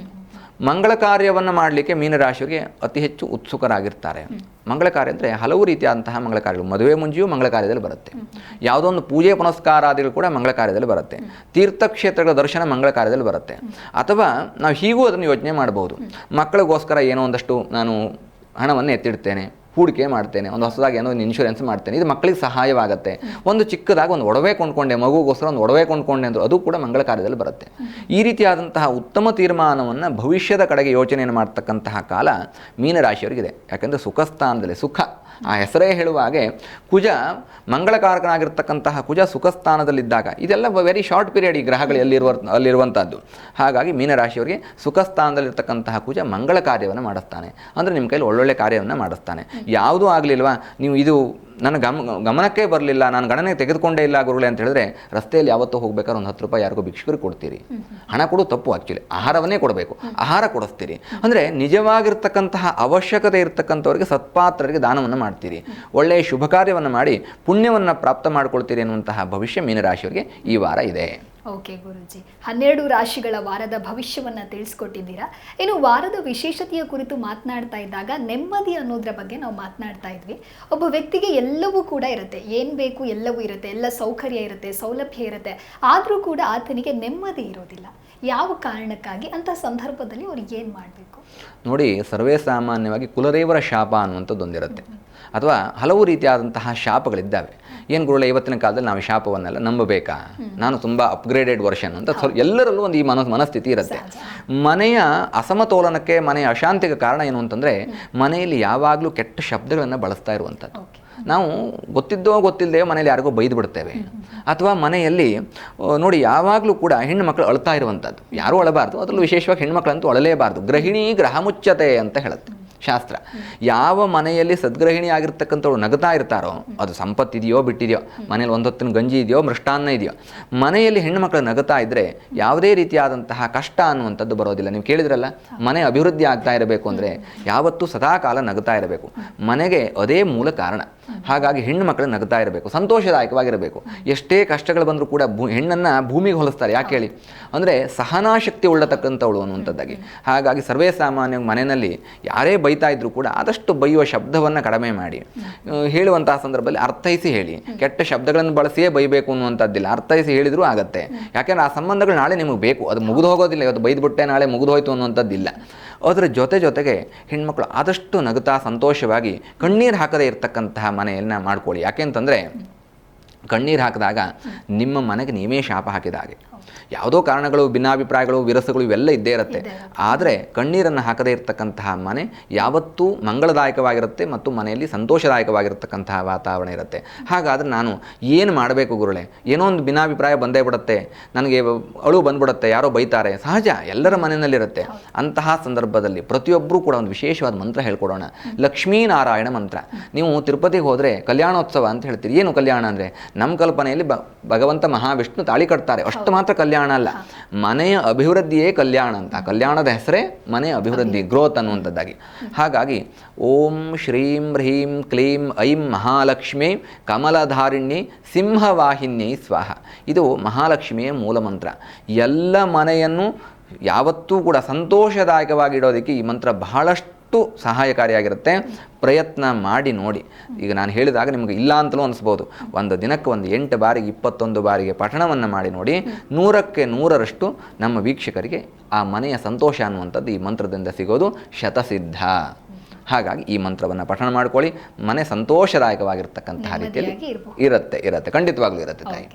ಮಂಗಳ ಕಾರ್ಯವನ್ನು ಮಾಡಲಿಕ್ಕೆ ಮೀನರಾಶಿಗೆ ಅತಿ ಹೆಚ್ಚು ಉತ್ಸುಕರಾಗಿರ್ತಾರೆ. ಮಂಗಳ ಕಾರ್ಯ ಅಂದರೆ ಹಲವು ರೀತಿಯಾದಂತಹ ಮಂಗಳ ಕಾರ್ಯಗಳು. ಮದುವೆ ಮುಂಜೆಯೂ ಮಂಗಳ ಕಾರ್ಯದಲ್ಲಿ ಬರುತ್ತೆ. ಯಾವುದೋ ಒಂದು ಪೂಜೆ ಪುನಸ್ಕಾರಾದಿಗಳು ಕೂಡ ಮಂಗಳ ಕಾರ್ಯದಲ್ಲಿ ಬರುತ್ತೆ. ತೀರ್ಥಕ್ಷೇತ್ರಗಳ ದರ್ಶನ ಮಂಗಳ ಕಾರ್ಯದಲ್ಲಿ ಬರುತ್ತೆ. ಅಥವಾ ನಾವು ಹೀಗೂ ಅದನ್ನು ಯೋಚನೆ ಮಾಡಬಹುದು. ಮಕ್ಕಳಿಗೋಸ್ಕರ ಏನೋ ಒಂದಷ್ಟು ನಾನು ಹಣವನ್ನು ಎತ್ತಿಡ್ತೇನೆ. ಹೂಡಿಕೆ ಮಾಡ್ತೇನೆ ಒಂದು ಹೊಸದಾಗಿ ಏನೋ ಒಂದು ಇನ್ಶೂರೆನ್ಸ್ ಮಾಡ್ತೇನೆ ಇದು ಮಕ್ಕಳಿಗೆ ಸಹಾಯವಾಗುತ್ತೆ. ಒಂದು ಚಿಕ್ಕದಾಗಿ ಒಂದು ಒಡವೆ ಕೊಂಡ್ಕೊಂಡೆ ಮಗುಗೋಸ್ಕರ ಒಂದು ಒಡವೆ ಕೊಂಡ್ಕೊಂಡೆ ಅಂದರು ಅದು ಕೂಡ ಮಂಗಳ ಕಾರ್ಯದಲ್ಲಿ ಬರುತ್ತೆ. ಈ ರೀತಿಯಾದಂತಹ ಉತ್ತಮ ತೀರ್ಮಾನವನ್ನು ಭವಿಷ್ಯದ ಕಡೆಗೆ ಯೋಚನೆಯನ್ನು ಮಾಡ್ತಕ್ಕಂತಹ ಕಾಲ ಮೀನರಾಶಿಯವರಿಗಿದೆ. ಯಾಕೆಂದರೆ ಸುಖಸ್ಥಾನದಲ್ಲಿ ಸುಖ. ಆ ಹೆಸರೇ ಹೇಳುವ ಹಾಗೆ ಕುಜ ಮಂಗಳಕಾರಕನಾಗಿರ್ತಕ್ಕಂತಹ ಕುಜ ಸುಖಸ್ಥಾನದಲ್ಲಿದ್ದಾಗ ಇದೆಲ್ಲ ವೆರಿ ಶಾರ್ಟ್ ಪೀರಿಯಡ್ ಈ ಗ್ರಹಗಳು ಎಲ್ಲಿರುವ ಅಲ್ಲಿರುವಂಥದ್ದು ಹಾಗಾಗಿ ಮೀನರಾಶಿಯವರಿಗೆ ಸುಖಸ್ಥಾನದಲ್ಲಿರ್ತಕ್ಕಂತಹ ಕುಜ ಮಂಗಳ ಕಾರ್ಯವನ್ನು ಮಾಡಿಸ್ತಾನೆ. ಅಂದರೆ ನಿಮ್ಮ ಕೈಲಿ ಒಳ್ಳೊಳ್ಳೆ ಕಾರ್ಯವನ್ನು ಮಾಡಿಸ್ತಾನೆ. ಯಾವುದೂ ಆಗಲಿಲ್ವಾ? ನೀವು ಇದು ನನ್ನ ಗಮ, ಗಮನಕ್ಕೆ ಬರಲಿಲ್ಲ, ನಾನು ಗಣನೆಗೆ ತೆಗೆದುಕೊಂಡೇ ಇಲ್ಲ ಗುರುಗಳೇ ಅಂತ ಹೇಳಿದ್ರೆ ರಸ್ತೆಯಲ್ಲಿ ಯಾವತ್ತೂ ಹೋಗ್ಬೇಕಾದ್ರೆ ಒಂದು ಹತ್ತು ರೂಪಾಯಿ ಯಾರಿಗೂ ಭಿಕ್ಷುಕರಿಗೆ ಕೊಡ್ತೀರಿ. ಹಣ ಕೊಡು ತಪ್ಪು ಆ್ಯಕ್ಚುಲಿ ಆಹಾರವನ್ನೇ ಕೊಡಬೇಕು. ಆಹಾರ ಕೊಡಿಸ್ತೀರಿ. ಅಂದರೆ ನಿಜವಾಗಿರ್ತಕ್ಕಂತಹ ಅವಶ್ಯಕತೆ ಇರ್ತಕ್ಕಂಥವ್ರಿಗೆ ಸತ್ಪಾತ್ರರಿಗೆ ದಾನವನ್ನು ಮಾಡ್ತೀರಿ. ಒಳ್ಳೆಯ ಶುಭ ಕಾರ್ಯವನ್ನು ಮಾಡಿ ಪುಣ್ಯವನ್ನು ಪ್ರಾಪ್ತ ಮಾಡಿಕೊಳ್ತೀರಿ ಅನ್ನುವಂತಹ ಭವಿಷ್ಯ ಮೀನರಾಶಿಯವರಿಗೆ ಈ ವಾರ ಇದೆ. ಓಕೆ ಗುರುಜಿ. ಹನ್ನೆರಡು ರಾಶಿಗಳ ವಾರದ ಭವಿಷ್ಯವನ್ನ ತಿಳಿಸ್ಕೊಟ್ಟಿದ್ದೀರಾ? ಇನ್ನು ವಾರದ ವಿಶೇಷತೆಯ ಕುರಿತು ಮಾತನಾಡ್ತಾ ಇದ್ದಾಗ ನೆಮ್ಮದಿ ಅನ್ನೋದ್ರ ಬಗ್ಗೆ ನಾವು ಮಾತನಾಡ್ತಾ ಇದ್ವಿ. ಒಬ್ಬ ವ್ಯಕ್ತಿಗೆ ಎಲ್ಲವೂ ಕೂಡ ಇರುತ್ತೆ. ಏನು ಬೇಕು ಎಲ್ಲವೂ ಇರುತ್ತೆ. ಎಲ್ಲ ಸೌಕರ್ಯ ಇರುತ್ತೆ, ಸೌಲಭ್ಯ ಇರುತ್ತೆ. ಆದರೂ ಕೂಡ ಆತನಿಗೆ ನೆಮ್ಮದಿ ಇರೋದಿಲ್ಲ. ಯಾವ ಕಾರಣಕ್ಕಾಗಿ? ಅಂತ ಸಂದರ್ಭದಲ್ಲಿ ಅವ್ರಿಗೆ ಏನು ಮಾಡಬೇಕು? ನೋಡಿ, ಸರ್ವೇ ಸಾಮಾನ್ಯವಾಗಿ ಕುಲದೇವರ ಶಾಪ ಅನ್ನುವಂಥದ್ದೊಂದಿರುತ್ತೆ ಅಥವಾ ಹಲವು ರೀತಿಯಾದಂತಹ ಶಾಪಗಳಿದ್ದಾವೆ. ಏನು ಗುರುಳೆ ಇವತ್ತಿನ ಕಾಲದಲ್ಲಿ ನಾವು ಶಾಪವನ್ನೆಲ್ಲ ನಂಬಬೇಕಾ? ನಾನು ತುಂಬ ಅಪ್ಗ್ರೇಡೆಡ್ ವರ್ಷನ್ ಅಂತ ಎಲ್ಲರಲ್ಲೂ ಒಂದು ಈ ಮನಸ್ ಮನಸ್ಥಿತಿ ಇರುತ್ತೆ. ಮನೆಯ ಅಸಮತೋಲನಕ್ಕೆ ಮನೆಯ ಅಶಾಂತಿಗೆ ಕಾರಣ ಏನು ಅಂತಂದರೆ ಮನೆಯಲ್ಲಿ ಯಾವಾಗಲೂ ಕೆಟ್ಟ ಶಬ್ದಗಳನ್ನು ಬಳಸ್ತಾ ಇರುವಂಥದ್ದು. ನಾವು ಗೊತ್ತಿದ್ದೋ ಗೊತ್ತಿಲ್ಲದೆ ಮನೆಯಲ್ಲಿ ಯಾರಿಗೋ ಬೈದು ಬಿಡ್ತೇವೆ. ಅಥವಾ ಮನೆಯಲ್ಲಿ ನೋಡಿ ಯಾವಾಗಲೂ ಕೂಡ ಹೆಣ್ಣು ಮಕ್ಕಳು ಅಳ್ತಾ ಇರುವಂಥದ್ದು. ಯಾರೂ ಅಳಬಾರ್ದು. ಅದರಲ್ಲೂ ವಿಶೇಷವಾಗಿ ಹೆಣ್ಮಕ್ಳಂತೂ ಅಳಲೇಬಾರ್ದು. ಗೃಹಿಣಿ ಗ್ರಹ ಮುಚ್ಚತೆ ಅಂತ ಹೇಳುತ್ತೆ. ಶಾಸ್ತ್ರ. ಯಾವ ಮನೆಯಲ್ಲಿ ಸದ್ಗ್ರಹಿಣಿ ಆಗಿರ್ತಕ್ಕಂಥವ್ರು ನಗ್ತಾ ಇರ್ತಾರೋ, ಅದು ಸಂಪತ್ತಿದೆಯೋ ಬಿಟ್ಟಿದೆಯೋ ಮನೇಲಿ ಒಂದೊತ್ತಿನ ಗಂಜಿ ಇದೆಯೋ, ಮೃಷ್ಟಾನ್ನ ಇದೆಯೋ, ಮನೆಯಲ್ಲಿ ಹೆಣ್ಣುಮಕ್ಕಳು ನಗತಾ ಇದ್ದರೆ ಯಾವುದೇ ರೀತಿಯಾದಂತಹ ಕಷ್ಟ ಅನ್ನುವಂಥದ್ದು ಬರೋದಿಲ್ಲ. ನೀವು ಕೇಳಿದ್ರಲ್ಲ, ಮನೆ ಅಭಿವೃದ್ಧಿ ಆಗ್ತಾ ಇರಬೇಕು ಅಂದರೆ ಯಾವತ್ತೂ ಸದಾಕಾಲ ನಗ್ತಾ ಇರಬೇಕು. ಮನೆಗೆ ಅದೇ ಮೂಲ ಕಾರಣ. ಹಾಗಾಗಿ ಹೆಣ್ಣು ಮಕ್ಕಳು ನಗ್ತಾ ಇರಬೇಕು, ಸಂತೋಷದಾಯಕವಾಗಿರಬೇಕು. ಎಷ್ಟೇ ಕಷ್ಟಗಳು ಬಂದರೂ ಕೂಡ ಭೂ, ಹೆಣ್ಣನ್ನು ಭೂಮಿಗೆ ಹೋಲಿಸ್ತಾರೆ, ಯಾಕೆ ಹೇಳಿ? ಅಂದರೆ ಸಹನಾಶಕ್ತಿ ಉಳ್ಳತಕ್ಕಂಥವಳು ಅನ್ನುವಂಥದ್ದಾಗಿ. ಹಾಗಾಗಿ ಸರ್ವೇ ಸಾಮಾನ್ಯ ಮನೆಯಲ್ಲಿ ಯಾರೇ ಬೈತಾ ಇದ್ರೂ ಕೂಡ ಆದಷ್ಟು ಬೈಯುವ ಶಬ್ದವನ್ನು ಕಡಿಮೆ ಮಾಡಿ. ಹೇಳುವಂತಹ ಸಂದರ್ಭದಲ್ಲಿ ಅರ್ಥೈಸಿ ಹೇಳಿ. ಕೆಟ್ಟ ಶಬ್ದಗಳನ್ನು ಬಳಸಿಯೇ ಬೈಬೇಕು ಅನ್ನುವಂಥದ್ದಿಲ್ಲ. ಅರ್ಥೈಸಿ ಹೇಳಿದರೂ ಆಗತ್ತೆ. ಯಾಕೆಂದ್ರೆ ಆ ಸಂಬಂಧಗಳು ನಾಳೆ ನಿಮಗೆ ಬೇಕು. ಅದು ಮುಗಿದು ಹೋಗೋದಿಲ್ಲ. ಇವತ್ತು ಬೈದ್ಬಿಟ್ಟೆ, ನಾಳೆ ಮುಗಿದು ಹೋಯ್ತು ಅನ್ನುವಂಥದ್ದಿಲ್ಲ. ಅದರ ಜೊತೆ ಜೊತೆಗೆ ಹೆಣ್ಮಕ್ಳು ಆದಷ್ಟು ನಗುತ್ತಾ ಸಂತೋಷವಾಗಿ ಕಣ್ಣೀರು ಹಾಕದೇ ಇರತಕ್ಕಂತಹ ಮನೆಯನ್ನು ಮಾಡ್ಕೊಳ್ಳಿ. ಯಾಕೆಂತಂದರೆ ಕಣ್ಣೀರು ಹಾಕಿದಾಗ ನಿಮ್ಮ ಮನೆಗೆ ನೀವೇ ಶಾಪ ಹಾಕಿದ ಹಾಗೆ. ಯಾವುದೋ ಕಾರಣಗಳು ಭಿನ್ನಾಭಿಪ್ರಾಯಗಳು ವಿರಸಗಳು ಇವೆಲ್ಲ ಇದ್ದೇ ಇರುತ್ತೆ. ಆದರೆ ಕಣ್ಣೀರನ್ನು ಹಾಕದೇ ಇರತಕ್ಕಂತಹ ಮನೆ ಯಾವತ್ತೂ ಮಂಗಳದಾಯಕವಾಗಿರುತ್ತೆ ಮತ್ತು ಮನೆಯಲ್ಲಿ ಸಂತೋಷದಾಯಕವಾಗಿರತಕ್ಕಂತಹ ವಾತಾವರಣ ಇರುತ್ತೆ. ಹಾಗಾದರೆ ನಾನು ಏನು ಮಾಡಬೇಕು ಗುರುಳೆ ಏನೋ ಒಂದು ಭಿನ್ನಾಭಿಪ್ರಾಯ ಬಂದೇ ಬಿಡುತ್ತೆ. ನನಗೆ ಅಳು ಬಂದ್ಬಿಡುತ್ತೆ ಯಾರೋ ಬೈತಾರೆ. ಸಹಜ ಎಲ್ಲರ ಮನೆಯಲ್ಲಿರುತ್ತೆ. ಅಂತಹ ಸಂದರ್ಭದಲ್ಲಿ ಪ್ರತಿಯೊಬ್ಬರೂ ಕೂಡ ಒಂದು ವಿಶೇಷವಾದ ಮಂತ್ರ ಹೇಳ್ಕೊಡೋಣ. ಲಕ್ಷ್ಮೀನಾರಾಯಣ ಮಂತ್ರ. ನೀವು ತಿರುಪತಿಗೆ ಹೋದರೆ ಕಲ್ಯಾಣೋತ್ಸವ ಅಂತ ಹೇಳ್ತೀರಿ. ಏನು ಕಲ್ಯಾಣ ಅಂದರೆ? ನಮ್ಮ ಕಲ್ಪನೆಯಲ್ಲಿ ಬ ಭಗವಂತ ಮಹಾವಿಷ್ಣು ತಾಳಿ ಕಟ್ತಾರೆ. ಅಷ್ಟು ಮಾತ್ರ ಕಲ್ಯಾಣ ಅಲ್ಲ. ಮನೆಯ ಅಭಿವೃದ್ಧಿಯೇ ಕಲ್ಯಾಣ ಅಂತ. ಕಲ್ಯಾಣದ ಹೆಸರೇ ಮನೆಯ ಅಭಿವೃದ್ಧಿ ಗ್ರೋತ್ ಅನ್ನುವಂಥದ್ದಾಗಿ. ಹಾಗಾಗಿ ಓಂ ಶ್ರೀಂ ಹ್ರೀಂ ಕ್ಲೀಂ ಐಂ ಮಹಾಲಕ್ಷ್ಮಿ ಕಮಲಧಾರಿಣಿ ಸಿಂಹವಾಹಿನಿ ಸ್ವಾಹ. ಇದು ಮಹಾಲಕ್ಷ್ಮಿಯ ಮೂಲ ಮಂತ್ರ ಎಲ್ಲ ಮನೆಯನ್ನು ಯಾವತ್ತೂ ಕೂಡ ಸಂತೋಷದಾಯಕವಾಗಿ ಇಡೋದಕ್ಕೆ ಈ ಮಂತ್ರ ಬಹಳಷ್ಟು ಸಹಾಯಕಾರಿಯಾಗಿರುತ್ತೆ. ಪ್ರಯತ್ನ ಮಾಡಿ ನೋಡಿ. ಈಗ ನಾನು ಹೇಳಿದಾಗ ನಿಮಗೆ ಇಲ್ಲ ಅಂತಲೂ ಅನಿಸ್ಬೋದು. ಒಂದು ದಿನಕ್ಕೆ ಒಂದು ಎಂಟು ಬಾರಿಗೆ ಇಪ್ಪತ್ತೊಂದು ಬಾರಿಗೆ ಪಠಣವನ್ನು ಮಾಡಿ ನೋಡಿ. ನೂರಕ್ಕೆ ನೂರರಷ್ಟು ನಮ್ಮ ವೀಕ್ಷಕರಿಗೆ ಆ ಮನೆಯ ಸಂತೋಷ ಅನ್ನುವಂಥದ್ದು ಈ ಮಂತ್ರದಿಂದ ಸಿಗೋದು ಶತಸಿದ್ಧ. ಹಾಗಾಗಿ ಈ ಮಂತ್ರವನ್ನು ಪಠಣ ಮಾಡ್ಕೊಳ್ಳಿ. ಮನೆ ಸಂತೋಷದಾಯಕವಾಗಿರ್ತಕ್ಕಂತಹ ರೀತಿಯಲ್ಲಿ. ಇರುತ್ತೆ ಇರುತ್ತೆ. ಖಂಡಿತವಾಗ್ಲೂ ಇರುತ್ತೆ ತಾಯಿ.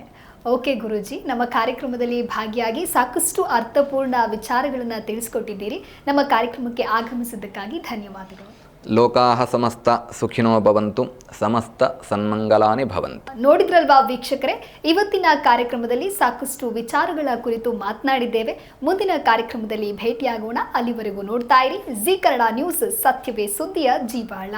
ಓಕೆ ಗುರುಜಿ ನಮ್ಮ ಕಾರ್ಯಕ್ರಮದಲ್ಲಿ ಭಾಗಿಯಾಗಿ ಸಾಕಷ್ಟು ಅರ್ಥಪೂರ್ಣ ವಿಚಾರಗಳನ್ನು ತಿಳಿಸ್ಕೊಟ್ಟಿದ್ದೀರಿ. ನಮ್ಮ ಕಾರ್ಯಕ್ರಮಕ್ಕೆ ಆಗಮಿಸಿದ್ದಕ್ಕಾಗಿ ಧನ್ಯವಾದಗಳು. ಲೋಕಾಹ ಸಮಸ್ತ ಸುಖಿನೋ ಭವಂತು ಸಮಸ್ತ ಸನ್ಮಂಗಲಾನಿ ಭವಂತು. ನೋಡಿದ್ರಲ್ವಾ ವೀಕ್ಷಕರೇ ಇವತ್ತಿನ ಕಾರ್ಯಕ್ರಮದಲ್ಲಿ ಸಾಕಷ್ಟು ವಿಚಾರಗಳ ಕುರಿತು ಮಾತನಾಡಿದ್ದೇವೆ. ಮುಂದಿನ ಕಾರ್ಯಕ್ರಮದಲ್ಲಿ ಭೇಟಿಯಾಗೋಣ. ಅಲ್ಲಿವರೆಗೂ ನೋಡ್ತಾ ಇರಿ. ಜೀ ಕನ್ನಡ ನ್ಯೂಸ್ ಸತ್ಯವೇ ಸುದ್ದಿಯ ಜೀವಾಳ.